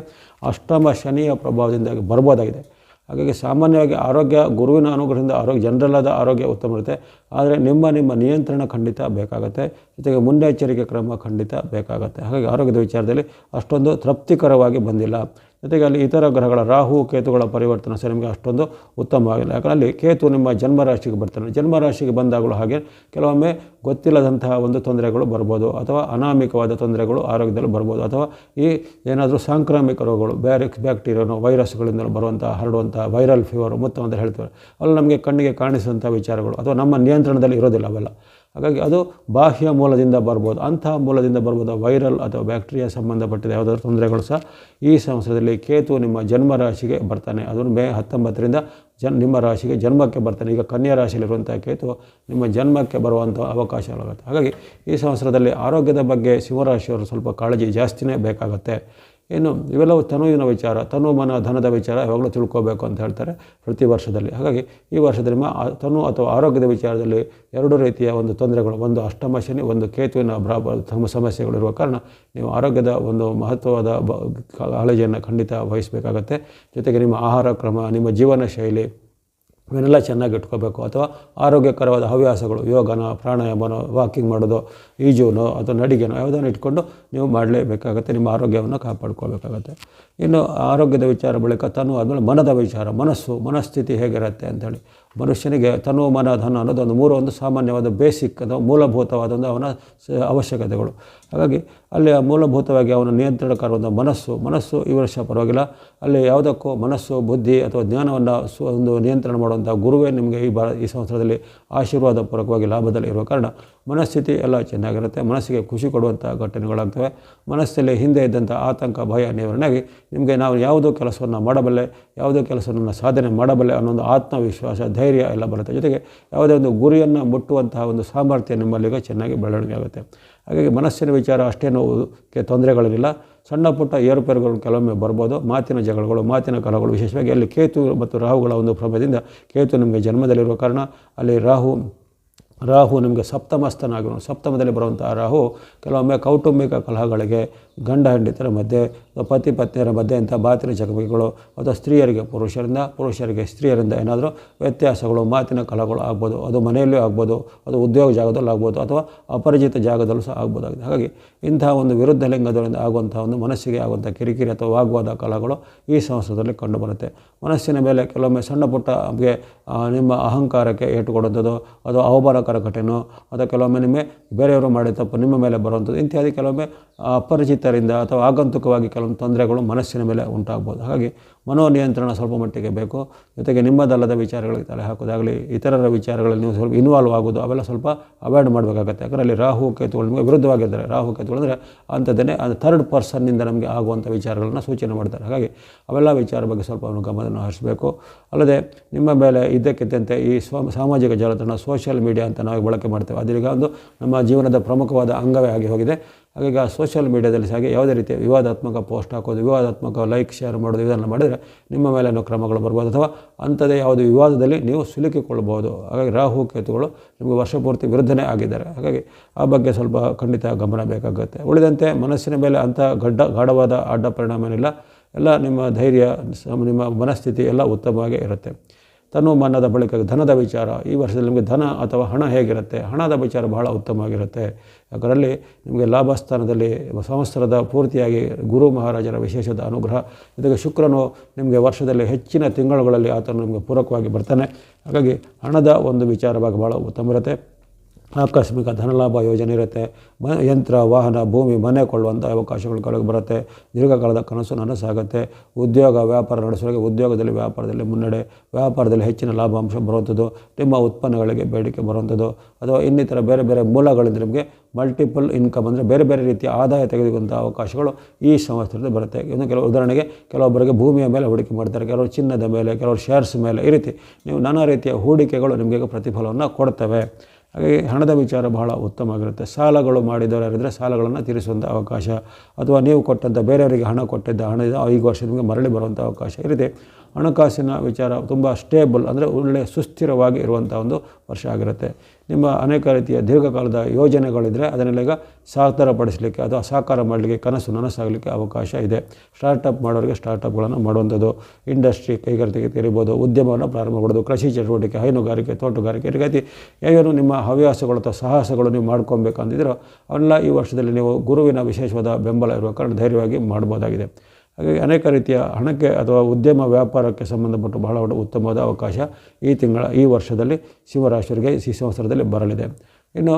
ಅಷ್ಟಮ ಶನಿಯ ಪ್ರಭಾವದಿಂದಾಗಿ ಬರ್ಬೋದಾಗಿದೆ. ಹಾಗಾಗಿ ಸಾಮಾನ್ಯವಾಗಿ ಆರೋಗ್ಯ, ಗುರುವಿನ ಅನುಗ್ರಹದಿಂದ ಆರೋಗ್ಯ ಜನರಲ್ಲಾದ ಆರೋಗ್ಯ ಉತ್ತಮ ಇರುತ್ತೆ. ಆದರೆ ನಿಮ್ಮ ನಿಮ್ಮ ನಿಯಂತ್ರಣ ಖಂಡಿತ ಬೇಕಾಗುತ್ತೆ. ಜೊತೆಗೆ ಮುನ್ನೆಚ್ಚರಿಕೆ ಕ್ರಮ ಖಂಡಿತ ಬೇಕಾಗುತ್ತೆ. ಹಾಗಾಗಿ ಆರೋಗ್ಯದ ವಿಚಾರದಲ್ಲಿ ಅಷ್ಟೊಂದು ತೃಪ್ತಿಕರವಾಗಿ ಬಂದಿಲ್ಲ. ಜೊತೆಗೆ ಅಲ್ಲಿ ಇತರ ಗ್ರಹಗಳ ರಾಹು, ಕೇತುಗಳ ಪರಿವರ್ತನೆ ಸಹ ನಿಮಗೆ ಅಷ್ಟೊಂದು ಉತ್ತಮವಾಗಿಲ್ಲ. ಯಾಕಂದರೆ ಅಲ್ಲಿ ಕೇತು ನಿಮ್ಮ ಜನ್ಮರಾಶಿಗೆ ಬರ್ತಾನೆ. ಜನ್ಮರಾಶಿಗೆ ಬಂದಾಗಲೂ ಹಾಗೆ ಕೆಲವೊಮ್ಮೆ ಗೊತ್ತಿಲ್ಲದಂತಹ ಒಂದು ತೊಂದರೆಗಳು ಬರ್ಬೋದು ಅಥವಾ ಅನಾಮಿಕವಾದ ತೊಂದರೆಗಳು ಆರೋಗ್ಯದಲ್ಲಿ ಬರ್ಬೋದು ಅಥವಾ ಈ ಏನಾದರೂ ಸಾಂಕ್ರಾಮಿಕ ರೋಗಗಳು ಬ್ಯಾರಿಕ್ಸ್ ಬ್ಯಾಕ್ಟೀರಿಯಾನೋ ವೈರಸ್ಗಳಿಂದ ಬರುವಂಥ ಹರಡುವಂಥ ವೈರಲ್ ಫೀವರು ಮತ್ತು ಅಂತ ಹೇಳ್ತಾರೆ. ಅಲ್ಲಿ ನಮಗೆ ಕಣ್ಣಿಗೆ ಕಾಣಿಸುವಂಥ ವಿಚಾರಗಳು ಅಥವಾ ನಮ್ಮ ನಿಯಂತ್ರಣದಲ್ಲಿ ಇರೋದಿಲ್ಲ ಅವೆಲ್ಲ. ಹಾಗಾಗಿ ಅದು ಬಾಹ್ಯ ಮೂಲದಿಂದ ಬರ್ಬೋದು ಅಂತಹ ಮೂಲದಿಂದ ಬರ್ಬೋದು, ವೈರಲ್ ಅಥವಾ ಬ್ಯಾಕ್ಟೀರಿಯಾ ಸಂಬಂಧಪಟ್ಟಿದ ಯಾವುದಾದ್ರು ತೊಂದರೆಗಳು ಸಹ ಈ ಸಂವತ್ಸರದಲ್ಲಿ ಕೇತು ನಿಮ್ಮ ಜನ್ಮ ರಾಶಿಗೆ ಬರ್ತಾನೆ. ಅದನ್ನು ಮೇ ಹತ್ತೊಂಬತ್ತರಿಂದ ಜನ್, ನಿಮ್ಮ ರಾಶಿಗೆ ಜನ್ಮಕ್ಕೆ ಬರ್ತಾನೆ. ಈಗ ಕನ್ಯಾ ರಾಶಿಯಲ್ಲಿರುವಂಥ ಕೇತು ನಿಮ್ಮ ಜನ್ಮಕ್ಕೆ ಬರುವಂಥ ಅವಕಾಶಗಳಾಗುತ್ತೆ. ಹಾಗಾಗಿ ಈ ಸಂವತ್ಸರದಲ್ಲಿ ಆರೋಗ್ಯದ ಬಗ್ಗೆ ಸಿಂಹರಾಶಿಯವರು ಸ್ವಲ್ಪ ಕಾಳಜಿ ಜಾಸ್ತಿನೇ ಬೇಕಾಗುತ್ತೆ. ಇನ್ನು ಇವೆಲ್ಲವೂ ತನುವಿನ ವಿಚಾರ, ತನು ಮನ ಧನದ ವಿಚಾರ ಯಾವಾಗಲೂ ತಿಳ್ಕೋಬೇಕು ಅಂತ ಹೇಳ್ತಾರೆ ಪ್ರತಿ ವರ್ಷದಲ್ಲಿ. ಹಾಗಾಗಿ ಈ ವರ್ಷದಲ್ಲಿ ತನು ಅಥವಾ ಆರೋಗ್ಯದ ವಿಚಾರದಲ್ಲಿ ಎರಡು ರೀತಿಯ ಒಂದು ತೊಂದರೆಗಳು, ಒಂದು ಅಷ್ಟಮ ಶನಿ, ಒಂದು ಕೇತುವಿನ ಬ್ರಾ ತಮ್ಮ ಸಮಸ್ಯೆಗಳಿರುವ ಕಾರಣ ನೀವು ಆರೋಗ್ಯದ ಒಂದು ಮಹತ್ವವಾದ ಕಾಳಜಿಯನ್ನು ಖಂಡಿತ ವಹಿಸಬೇಕಾಗತ್ತೆ. ಜೊತೆಗೆ ನಿಮ್ಮ ಆಹಾರ ಕ್ರಮ, ನಿಮ್ಮ ಜೀವನ ಶೈಲಿ ಇವನ್ನೆಲ್ಲ ಚೆನ್ನಾಗಿ ಇಟ್ಕೋಬೇಕು. ಅಥವಾ ಆರೋಗ್ಯಕರವಾದ ಹವ್ಯಾಸಗಳು, ಯೋಗನ, ಪ್ರಾಣಾಯಾಮನೋ, ವಾಕಿಂಗ್ ಮಾಡೋದು, ಈಜುನೋ ಅಥವಾ ನಡಿಗೆನೋ ಯಾವುದನ್ನು ಇಟ್ಕೊಂಡು ನೀವು ಮಾಡಲೇಬೇಕಾಗತ್ತೆ, ನಿಮ್ಮ ಆರೋಗ್ಯವನ್ನು ಕಾಪಾಡ್ಕೋಬೇಕಾಗತ್ತೆ ಇನ್ನು ಆರೋಗ್ಯದ ವಿಚಾರ ಬಳಿಕ ತನು ಆದಮೇಲೆ ಮನದ ವಿಚಾರ, ಮನಸ್ಸು, ಮನಸ್ಥಿತಿ ಹೇಗಿರುತ್ತೆ ಅಂತೇಳಿ. ಮನುಷ್ಯನಿಗೆ ತನು ಮನ, ಧನ ಅನ್ನೋದೊಂದು ಮೂರು ಒಂದು ಸಾಮಾನ್ಯವಾದ ಬೇಸಿಕ್ ಅಥವಾ ಮೂಲಭೂತವಾದ ಒಂದು ಅವನ ಅವಶ್ಯಕತೆಗಳು. ಹಾಗಾಗಿ ಅಲ್ಲಿ ಮೂಲಭೂತವಾಗಿ ಅವನ ನಿಯಂತ್ರಣಕಾರವಾದ ಮನಸ್ಸು ಮನಸ್ಸು ಈ ವರ್ಷ ಪರವಾಗಿಲ್ಲ. ಅಲ್ಲಿ ಯಾವುದಕ್ಕೂ ಮನಸ್ಸು, ಬುದ್ಧಿ ಅಥವಾ ಜ್ಞಾನವನ್ನು ಒಂದು ನಿಯಂತ್ರಣ ಮಾಡುವಂಥ ಗುರುವೇ ನಿಮಗೆ ಈ ಬಾ, ಈ ಸಂವತ್ಸರದಲ್ಲಿ ಆಶೀರ್ವಾದ ಲಾಭದಲ್ಲಿ ಇರುವ ಕಾರಣ ಮನಸ್ಥಿತಿ ಎಲ್ಲ ಚೆನ್ನಾಗಿರುತ್ತೆ, ಮನಸ್ಸಿಗೆ ಖುಷಿ ಕೊಡುವಂಥ ಘಟನೆಗಳಾಗ್ತವೆ. ಮನಸ್ಸಲ್ಲಿ ಹಿಂದೆ ಇದ್ದಂಥ ಆತಂಕ, ಭಯ, ನಿವಾರಣೆಯಾಗಿ ನಿಮಗೆ ನಾವು ಯಾವುದೋ ಕೆಲಸವನ್ನು ಮಾಡಬಲ್ಲೆ, ಯಾವುದೋ ಕೆಲಸವನ್ನು ಸಾಧನೆ ಮಾಡಬಲ್ಲೆ ಅನ್ನೋ ಒಂದು ಆತ್ಮವಿಶ್ವಾಸ, ಧೈರ್ಯ ಎಲ್ಲ ಬರುತ್ತೆ. ಜೊತೆಗೆ ಯಾವುದೇ ಒಂದು ಗುರಿಯನ್ನು ಮುಟ್ಟುವಂತಹ ಒಂದು ಸಾಮರ್ಥ್ಯ ನಿಮ್ಮಲ್ಲಿಗೆ ಚೆನ್ನಾಗಿ ಬೆಳವಣಿಗೆ ಆಗುತ್ತೆ. ಹಾಗಾಗಿ ಮನಸ್ಸಿನ ವಿಚಾರ ಅಷ್ಟೇನೋಕ್ಕೆ ತೊಂದರೆಗಳಿಲ್ಲ. ಸಣ್ಣ ಪುಟ್ಟ ಏರುಪೇರುಗಳು ಕೆಲವೊಮ್ಮೆ ಬರ್ಬೋದು. ಮಾತಿನ ಜಗಳಗಳು, ಮಾತಿನ ಕಲಗಳು ವಿಶೇಷವಾಗಿ ಅಲ್ಲಿ ಕೇತು ಮತ್ತು ರಾಹುಗಳ ಒಂದು ಪ್ರಭಾವದಿಂದ ಕೇತು ನಿಮಗೆ ಜನ್ಮದಲ್ಲಿರುವ ಕಾರಣ. ಅಲ್ಲಿ ರಾಹು ರಾಹು ನಿಮಗೆ ಸಪ್ತಮಸ್ಥನಾಗಿರೋ ಸಪ್ತಮದಲ್ಲಿ ಬರುವಂಥ ರಾಹು ಕೆಲವೊಮ್ಮೆ ಕೌಟುಂಬಿಕ ಕಲಹಗಳಿಗೆ ಗಂಡ ಹೆಂಡತಿಯರ ಮಧ್ಯೆ, ಪತಿ ಪತ್ನಿಯರ ಮಧ್ಯೆ ಇಂಥ ಮಾತಿನ ಚಕಮಕಿಗಳು ಅಥವಾ ಸ್ತ್ರೀಯರಿಗೆ, ಪುರುಷರಿಂದ, ಪುರುಷರಿಗೆ, ಸ್ತ್ರೀಯರಿಂದ ಏನಾದರೂ ವ್ಯತ್ಯಾಸಗಳು, ಮಾತಿನ ಕಲಗಳು ಆಗ್ಬೋದು, ಅದು ಮನೆಯಲ್ಲೂ ಆಗ್ಬೋದು, ಅದು ಉದ್ಯೋಗ ಜಾಗದಲ್ಲಿ ಆಗ್ಬೋದು ಅಥವಾ ಅಪರಿಚಿತ ಜಾಗದಲ್ಲೂ ಸಹ ಆಗ್ಬೋದಾಗಿದೆ. ಹಾಗಾಗಿ ಇಂತಹ ಒಂದು ವಿರುದ್ಧ ಲಿಂಗದವರಿಂದ ಆಗುವಂಥ ಒಂದು ಮನಸ್ಸಿಗೆ ಆಗುವಂಥ ಕಿರಿಕಿರಿ ಅಥವಾ ವಾಗ್ವಾದ ಕಲಗಳು ಈ ಸಂಸ್ಥೆಯಲ್ಲಿ ಕಂಡುಬರುತ್ತೆ. ಮನಸ್ಸಿನ ಮೇಲೆ ಕೆಲವೊಮ್ಮೆ ಸಣ್ಣ ಪುಟ್ಟ ನಮಗೆ ನಿಮ್ಮ ಅಹಂಕಾರಕ್ಕೆ ಏಟು ಕೊಡುವಂಥದ್ದು ಅಥವಾ ಅವಮಾನಕರ ಘಟನೆ, ಅಥವಾ ಕೆಲವೊಮ್ಮೆ ನಿಮಗೆ ಬೇರೆಯವರು ಮಾಡಿದ ತಪ್ಪು ನಿಮ್ಮ ಮೇಲೆ ಬರುವಂಥದ್ದು ಇತ್ಯಾದಿ ಕೆಲವೊಮ್ಮೆ ಅಪರಿಚಿತರಿಂದ ಅಥವಾ ಆಗಂತುಕವಾಗಿ ಕೆಲವೊಂದು ತೊಂದರೆಗಳು ಮನಸ್ಸಿನ ಮೇಲೆ ಉಂಟಾಗ್ಬೋದು. ಹಾಗಾಗಿ ಮನೋನಿಯಂತ್ರಣ ಸ್ವಲ್ಪ ಮಟ್ಟಿಗೆ ಬೇಕು. ಜೊತೆಗೆ ನಿಮ್ಮದಲ್ಲದ ವಿಚಾರಗಳಿಗೆ ತಲೆ ಹಾಕೋದಾಗಲಿ ಇತರರ ವಿಚಾರಗಳಲ್ಲಿ ನೀವು ಸ್ವಲ್ಪ ಇನ್ವಾಲ್ವ್ ಆಗೋದು ಅವೆಲ್ಲ ಸ್ವಲ್ಪ ಅವಾಯ್ಡ್ ಮಾಡಬೇಕಾಗತ್ತೆ. ಯಾಕಂದರೆ ಅಲ್ಲಿ ರಾಹು ಕೇತುಗಳು ನಿಮಗೆ ವಿರುದ್ಧವಾಗಿರ್ತಾರೆ. ರಾಹು ಕೇತುಗಳು ಅಂದರೆ ಅಂಥದ್ದೇ ಅದು ಥರ್ಡ್ ಪರ್ಸನ್ನಿಂದ ನಮಗೆ ಆಗುವಂಥ ವಿಚಾರಗಳನ್ನು ಸೂಚನೆ ಮಾಡ್ತಾರೆ. ಹಾಗಾಗಿ ಅವೆಲ್ಲ ವಿಚಾರ ಬಗ್ಗೆ ಸ್ವಲ್ಪ ಅವನು ಗಮನವನ್ನು ಹರಿಸಬೇಕು. ಅಲ್ಲದೆ ನಿಮ್ಮ ಮೇಲೆ ಇದ್ದಕ್ಕಿದ್ದಂತೆ ಈ ಸ್ವ ಸಾಮಾಜಿಕ ಜಾಲತಾಣ ಸೋಷಿಯಲ್ ಮೀಡಿಯಾ ಅಂತ ನಾವು ಬಳಕೆ ಮಾಡ್ತೇವೆ. ಅದೀಗ ಒಂದು ನಮ್ಮ ಜೀವನದ ಪ್ರಮುಖವಾದ ಅಂಗವೇ ಆಗಿ ಹೋಗಿದೆ. ಹಾಗಾಗಿ ಆ ಸೋಷಿಯಲ್ ಮೀಡಿಯಾದಲ್ಲಿ ಹಾಗೆ ಯಾವುದೇ ರೀತಿಯ ವಿವಾದಾತ್ಮಕ ಪೋಸ್ಟ್ ಹಾಕೋದು, ವಿವಾದಾತ್ಮಕ ಲೈಕ್ ಶೇರ್ ಮಾಡೋದು ಇದನ್ನು ಮಾಡಿದರೆ ನಿಮ್ಮ ಮೇಲೇನೋ ಕ್ರಮಗಳು ಬರ್ಬೋದು ಅಥವಾ ಅಂಥದ್ದೇ ಯಾವುದೇ ವಿವಾದದಲ್ಲಿ ನೀವು ಸಿಲುಕಿಕೊಳ್ಬೋದು. ಹಾಗಾಗಿ ರಾಹು ಕೇತುಗಳು ನಿಮಗೆ ವರ್ಷಪೂರ್ತಿ ವಿರುದ್ಧನೇ ಆಗಿದ್ದಾರೆ. ಹಾಗಾಗಿ ಆ ಬಗ್ಗೆ ಸ್ವಲ್ಪ ಖಂಡಿತ ಗಮನ ಬೇಕಾಗುತ್ತೆ. ಉಳಿದಂತೆ ಮನಸ್ಸಿನ ಮೇಲೆ ಅಂಥ ಗಡ್ಡ, ಗಾಢವಾದ ಅಡ್ಡ ಪರಿಣಾಮ ಏನಿಲ್ಲ. ಎಲ್ಲ ನಿಮ್ಮ ಧೈರ್ಯ ನಿಮ್ಮ ಮನಸ್ಥಿತಿ ಎಲ್ಲ ಉತ್ತಮವಾಗಿ ಇರುತ್ತೆ. ತನು ಮನದ ಬಳಿಕ ಧನದ ವಿಚಾರ, ಈ ವರ್ಷದಲ್ಲಿ ನಿಮಗೆ ಧನ ಅಥವಾ ಹಣ ಹೇಗಿರುತ್ತೆ? ಹಣದ ವಿಚಾರ ಬಹಳ ಉತ್ತಮವಾಗಿರುತ್ತೆ. ಅದರಲ್ಲಿ ನಿಮಗೆ ಲಾಭಸ್ಥಾನದಲ್ಲಿ ಸಂವತ್ಸರದ ಪೂರ್ತಿಯಾಗಿ ಗುರು ಮಹಾರಾಜರ ವಿಶೇಷದ ಅನುಗ್ರಹ. ಜೊತೆಗೆ ಶುಕ್ರನು ನಿಮಗೆ ವರ್ಷದಲ್ಲಿ ಹೆಚ್ಚಿನ ತಿಂಗಳುಗಳಲ್ಲಿ ಆತನು ನಿಮಗೆ ಪೂರಕವಾಗಿ ಬರ್ತಾನೆ. ಹಾಗಾಗಿ ಹಣದ ಒಂದು ವಿಚಾರವಾಗಿ ಭಾಳ ಉತ್ತಮ ಇರುತ್ತೆ. ಆಕಸ್ಮಿಕ ಧನಲಾಭ ಯೋಜನೆ ಇರುತ್ತೆ. ಮ, ಯಂತ್ರ, ವಾಹನ, ಭೂಮಿ, ಮನೆ ಕೊಳ್ಳುವಂಥ ಅವಕಾಶಗಳು ಕೆಳಗೆ ಬರುತ್ತೆ. ದೀರ್ಘಕಾಲದ ಕನಸು ನನಸಾಗುತ್ತೆ. ಉದ್ಯೋಗ, ವ್ಯಾಪಾರ ನಡೆಸೋರಿಗೆ ಉದ್ಯೋಗದಲ್ಲಿ, ವ್ಯಾಪಾರದಲ್ಲಿ ಮುನ್ನಡೆ. ವ್ಯಾಪಾರದಲ್ಲಿ ಹೆಚ್ಚಿನ ಲಾಭಾಂಶ ಬರುವಂಥದ್ದು. ನಿಮ್ಮ ಉತ್ಪನ್ನಗಳಿಗೆ ಬೇಡಿಕೆ ಬರುವಂಥದ್ದು. ಅಥವಾ ಇನ್ನಿತರ ಬೇರೆ ಬೇರೆ ಮೂಲಗಳಿಂದ ನಿಮಗೆ ಮಲ್ಟಿಪಲ್ ಇನ್ಕಮ್ ಅಂದರೆ ಬೇರೆ ಬೇರೆ ರೀತಿಯ ಆದಾಯ ತೆಗೆದುಕೊಂಥ ಅವಕಾಶಗಳು ಈ ಸಂವತ್ಸರದಲ್ಲಿ ಬರುತ್ತೆ. ಇನ್ನು ಕೆಲವು ಉದಾಹರಣೆಗೆ ಕೆಲವೊಬ್ಬರಿಗೆ ಭೂಮಿಯ ಮೇಲೆ ಹೂಡಿಕೆ ಮಾಡ್ತಾರೆ. ಕೆಲವರು ಚಿನ್ನದ ಮೇಲೆ, ಕೆಲವರು ಶೇರ್ಸ್ ಮೇಲೆ ಈ ರೀತಿ. ನೀವು ನಾನಾ ರೀತಿಯ ಹೂಡಿಕೆಗಳು ನಿಮಗೆ ಪ್ರತಿಫಲವನ್ನು ಕೊಡ್ತವೆ. ಹಾಗಾಗಿ ಹಣದ ವಿಚಾರ ಬಹಳ ಉತ್ತಮವಾಗಿರುತ್ತೆ. ಸಾಲಗಳು ಮಾಡಿದವರಾಗಿದ್ದರೆ ಸಾಲಗಳನ್ನು ತೀರಿಸುವಂಥ ಅವಕಾಶ ಅಥವಾ ನೀವು ಕೊಟ್ಟಂಥ ಬೇರೆಯವರಿಗೆ ಹಣ ಕೊಟ್ಟಿದ್ದ ಹಣ ಐದು ವರ್ಷ ನಿಮಗೆ ಮರಳಿ ಬರುವಂಥ ಅವಕಾಶ ಈ ರೀತಿ ಹಣಕಾಸಿನ ವಿಚಾರ ತುಂಬ ಸ್ಟೇಬಲ್ ಅಂದರೆ ಒಳ್ಳೆಯ ಸುಸ್ಥಿರವಾಗಿ ಇರುವಂಥ ಒಂದು ವರ್ಷ ಆಗಿರುತ್ತೆ. ನಿಮ್ಮ ಅನೇಕ ರೀತಿಯ ದೀರ್ಘಕಾಲದ ಯೋಜನೆಗಳಿದ್ದರೆ ಅದನ್ನೆಲ್ಲ ಈಗ ಸಾಕಾರಪಡಿಸಲಿಕ್ಕೆ ಅಥವಾ ಸಾಕಾರ ಮಾಡಲಿಕ್ಕೆ ಕನಸು ನನಸಾಗಲಿಕ್ಕೆ ಅವಕಾಶ ಇದೆ. ಸ್ಟಾರ್ಟಪ್ ಮಾಡೋರಿಗೆ ಸ್ಟಾರ್ಟಪ್ಗಳನ್ನು ಮಾಡುವಂಥದ್ದು. ಇಂಡಸ್ಟ್ರಿ ಕೈಗಾರಿಕೆ ತೆರಿಬೋದು. ಉದ್ಯಮವನ್ನು ಪ್ರಾರಂಭ ಮಾಡೋದು. ಕೃಷಿ ಚಟುವಟಿಕೆ, ಹೈನುಗಾರಿಕೆ, ತೋಟಗಾರಿಕೆ ಈ ರೀತಿ ಏನು ನಿಮ್ಮ ಹವ್ಯಾಸಗಳು ಅಥವಾ ಸಾಹಸಗಳು ನೀವು ಮಾಡ್ಕೊಬೇಕಂತಿದ್ರೋ ಅವೆಲ್ಲ ಈ ವರ್ಷದಲ್ಲಿ ನೀವು ಗುರುವಿನ ವಿಶೇಷವಾದ ಬೆಂಬಲ ಇರುವ ಕಾರಣ ಧೈರ್ಯವಾಗಿ ಮಾಡ್ಬೋದಾಗಿದೆ. ಹಾಗಾಗಿ ಅನೇಕ ರೀತಿಯ ಹಣಕ್ಕೆ ಅಥವಾ ಉದ್ಯಮ ವ್ಯಾಪಾರಕ್ಕೆ ಸಂಬಂಧಪಟ್ಟು ಬಹಳ ಉತ್ತಮವಾದ ಅವಕಾಶ ಈ ತಿಂಗಳ, ಈ ವರ್ಷದಲ್ಲಿ ಶಿವರಾಶಿಯವರಿಗೆ ಈ ಸಂವತ್ಸರದಲ್ಲಿ ಬರಲಿದೆ. ಇನ್ನು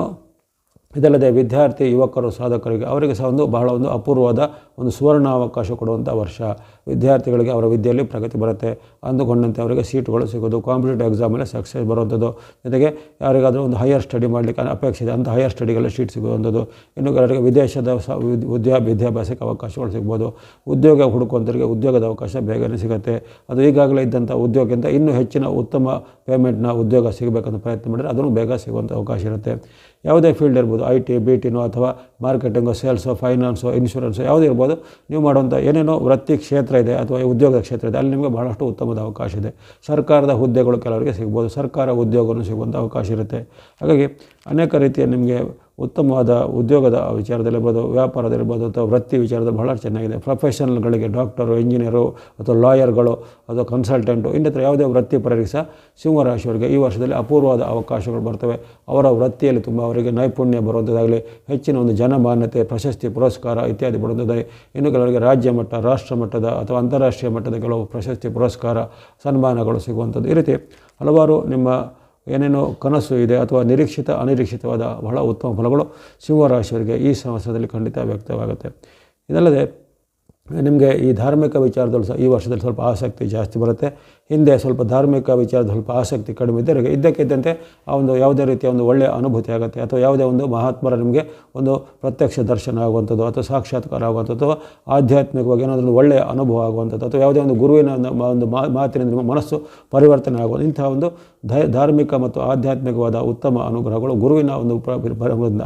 ಇದಲ್ಲದೆ ವಿದ್ಯಾರ್ಥಿ, ಯುವಕರು, ಸಾಧಕರಿಗೆ ಅವರಿಗೆ ಸಹ ಒಂದು ಬಹಳ ಒಂದು ಅಪೂರ್ವವಾದ ಒಂದು ಸುವರ್ಣ ಅವಕಾಶ ಕೊಡುವಂಥ ವರ್ಷ. ವಿದ್ಯಾರ್ಥಿಗಳಿಗೆ ಅವರ ವಿದ್ಯೆಯಲ್ಲಿ ಪ್ರಗತಿ ಬರುತ್ತೆ. ಅಂದುಕೊಂಡಂತೆ ಅವರಿಗೆ ಸೀಟುಗಳು ಸಿಗೋದು ಕಾಂಪಿಟೇಟಿವ್ ಎಕ್ಸಾಮಲ್ಲಿ ಸಕ್ಸಸ್ ಬರುವಂಥದ್ದು. ಜೊತೆಗೆ ಯಾರಿಗಾದರೂ ಒಂದು ಹೈಯರ್ ಸ್ಟಡಿ ಮಾಡಲಿಕ್ಕೆ ಅಪೇಕ್ಷೆ ಇದೆ, ಅಂಥ ಹೈಯರ್ ಸ್ಟಡಿಗೆಲ್ಲ ಸೀಟ್ ಸಿಗುವಂಥದ್ದು. ಇನ್ನು ಕೆಲವರಿಗೆ ವಿದೇಶದ ಸ ವಿದ್ಯಾ ವಿದ್ಯಾಭ್ಯಾಸಕ್ಕೆ ಅವಕಾಶಗಳು ಸಿಗ್ಬೋದು. ಉದ್ಯೋಗ ಹುಡುಕುವಂಥವರಿಗೆ ಉದ್ಯೋಗದ ಅವಕಾಶ ಬೇಗನೆ ಸಿಗುತ್ತೆ. ಅದು ಈಗಾಗಲೇ ಇದ್ದಂಥ ಉದ್ಯೋಗಕ್ಕಿಂತ ಇನ್ನೂ ಹೆಚ್ಚಿನ ಉತ್ತಮ ಪೇಮೆಂಟ್ನ ಉದ್ಯೋಗ ಸಿಗಬೇಕಂತ ಪ್ರಯತ್ನ ಮಾಡಿದರೆ ಅದನ್ನು ಬೇಗ ಸಿಗುವಂಥ ಅವಕಾಶ ಇರುತ್ತೆ. ಯಾವುದೇ ಫೀಲ್ಡ್ ಇರ್ಬೋದು ಐ ಟಿ ಬಿ ಟಿನೋ ಅಥವಾ ಮಾರ್ಕೆಟಿಂಗು ಸೇಲ್ಸು ಫೈನಾನ್ಸು ಇನ್ಶೂರೆನ್ಸು ಯಾವುದೇ ಇರ್ಬೋದು. ನೀವು ಮಾಡುವಂಥ ಏನೇನೋ ವೃತ್ತಿ ಕ್ಷೇತ್ರ ಇದೆ ಅಥವಾ ಉದ್ಯೋಗ ಕ್ಷೇತ್ರ ಇದೆ, ಅಲ್ಲಿ ನಿಮಗೆ ಬಹಳಷ್ಟು ಉತ್ತಮದ ಅವಕಾಶ ಇದೆ. ಸರ್ಕಾರದ ಹುದ್ದೆಗಳು ಕೆಲವರಿಗೆ ಸಿಗ್ಬೋದು. ಸರ್ಕಾರ ಉದ್ಯೋಗವನ್ನು ಸಿಗುವಂಥ ಅವಕಾಶ ಇರುತ್ತೆ. ಹಾಗಾಗಿ ಅನೇಕ ರೀತಿಯ ನಿಮಗೆ ಉತ್ತಮವಾದ ಉದ್ಯೋಗದ ವಿಚಾರದಲ್ಲಿರ್ಬೋದು, ವ್ಯಾಪಾರದಲ್ಲಿರ್ಬೋದು ಅಥವಾ ವೃತ್ತಿ ವಿಚಾರದಲ್ಲಿ ಬಹಳ ಚೆನ್ನಾಗಿದೆ. ಪ್ರೊಫೆಷನಲ್ಗಳಿಗೆ ಡಾಕ್ಟರು ಇಂಜಿನಿಯರು ಅಥವಾ ಲಾಯರ್ಗಳು ಅಥವಾ ಕನ್ಸಲ್ಟೆಂಟು ಇನ್ನಿತರ ಯಾವುದೇ ವೃತ್ತಿಪರರಿಗೆ ಸಹ ಸಿಂಹರಾಶಿಯವರಿಗೆ ಈ ವರ್ಷದಲ್ಲಿ ಅಪೂರ್ವವಾದ ಅವಕಾಶಗಳು ಬರ್ತವೆ. ಅವರ ವೃತ್ತಿಯಲ್ಲಿ ತುಂಬ ಅವರಿಗೆ ನೈಪುಣ್ಯ ಬರುವಂಥದ್ದಾಗಲಿ, ಹೆಚ್ಚಿನ ಒಂದು ಜನಮಾನ್ಯತೆ, ಪ್ರಶಸ್ತಿ, ಪುರಸ್ಕಾರ ಇತ್ಯಾದಿ ಬರುವಂಥದ್ದಾಗಲಿ, ಇನ್ನು ಕೆಲವರಿಗೆ ರಾಜ್ಯ ಮಟ್ಟ, ರಾಷ್ಟ್ರ ಮಟ್ಟದ ಅಥವಾ ಅಂತಾರಾಷ್ಟ್ರೀಯ ಮಟ್ಟದ ಕೆಲವು ಪ್ರಶಸ್ತಿ, ಪುರಸ್ಕಾರ, ಸನ್ಮಾನಗಳು ಸಿಗುವಂಥದ್ದು. ಈ ರೀತಿ ಹಲವಾರು ನಿಮ್ಮ ಏನೇನೋ ಕನಸು ಇದೆ ಅಥವಾ ನಿರೀಕ್ಷಿತ, ಅನಿರೀಕ್ಷಿತವಾದ ಬಹಳ ಉತ್ತಮ ಫಲಗಳು ಸಿಂಹರಾಶಿಯವರಿಗೆ ಈ ಸಂವತ್ಸರದಲ್ಲಿ ಖಂಡಿತ ವ್ಯಕ್ತವಾಗುತ್ತೆ. ಇದಲ್ಲದೆ, ನಿಮಗೆ ಈ ಧಾರ್ಮಿಕ ವಿಚಾರದಲ್ಲಿ ಸಹ ಈ ವರ್ಷದಲ್ಲಿ ಸ್ವಲ್ಪ ಆಸಕ್ತಿ ಜಾಸ್ತಿ ಬರುತ್ತೆ. ಹಿಂದೆ ಸ್ವಲ್ಪ ಧಾರ್ಮಿಕ ವಿಚಾರದ ಸ್ವಲ್ಪ ಆಸಕ್ತಿ ಕಡಿಮೆ ಇದ್ದರೆ, ಇದ್ದಕ್ಕಿದ್ದಂತೆ ಆ ಒಂದು ಯಾವುದೇ ರೀತಿಯ ಒಂದು ಒಳ್ಳೆಯ ಅನುಭೂತಿ ಆಗುತ್ತೆ. ಅಥವಾ ಯಾವುದೇ ಒಂದು ಮಹಾತ್ಮರ ನಿಮಗೆ ಒಂದು ಪ್ರತ್ಯಕ್ಷ ದರ್ಶನ ಆಗುವಂಥದ್ದು, ಅಥವಾ ಸಾಕ್ಷಾತ್ಕಾರ ಆಗುವಂಥದ್ದು ಆಧ್ಯಾತ್ಮಿಕವಾಗಿ ಏನಾದರೂ ಒಳ್ಳೆಯ ಅನುಭವ ಆಗುವಂಥದ್ದು, ಅಥವಾ ಯಾವುದೇ ಒಂದು ಗುರುವಿನ ಒಂದು ಮಾತಿನಿಂದ ನಿಮ್ಮ ಮನಸ್ಸು ಪರಿವರ್ತನೆ ಆಗುವ ಇಂತಹ ಒಂದು ಧಾರ್ಮಿಕ ಮತ್ತು ಆಧ್ಯಾತ್ಮಿಕವಾದ ಉತ್ತಮ ಅನುಗ್ರಹಗಳು ಗುರುವಿನ ಒಂದು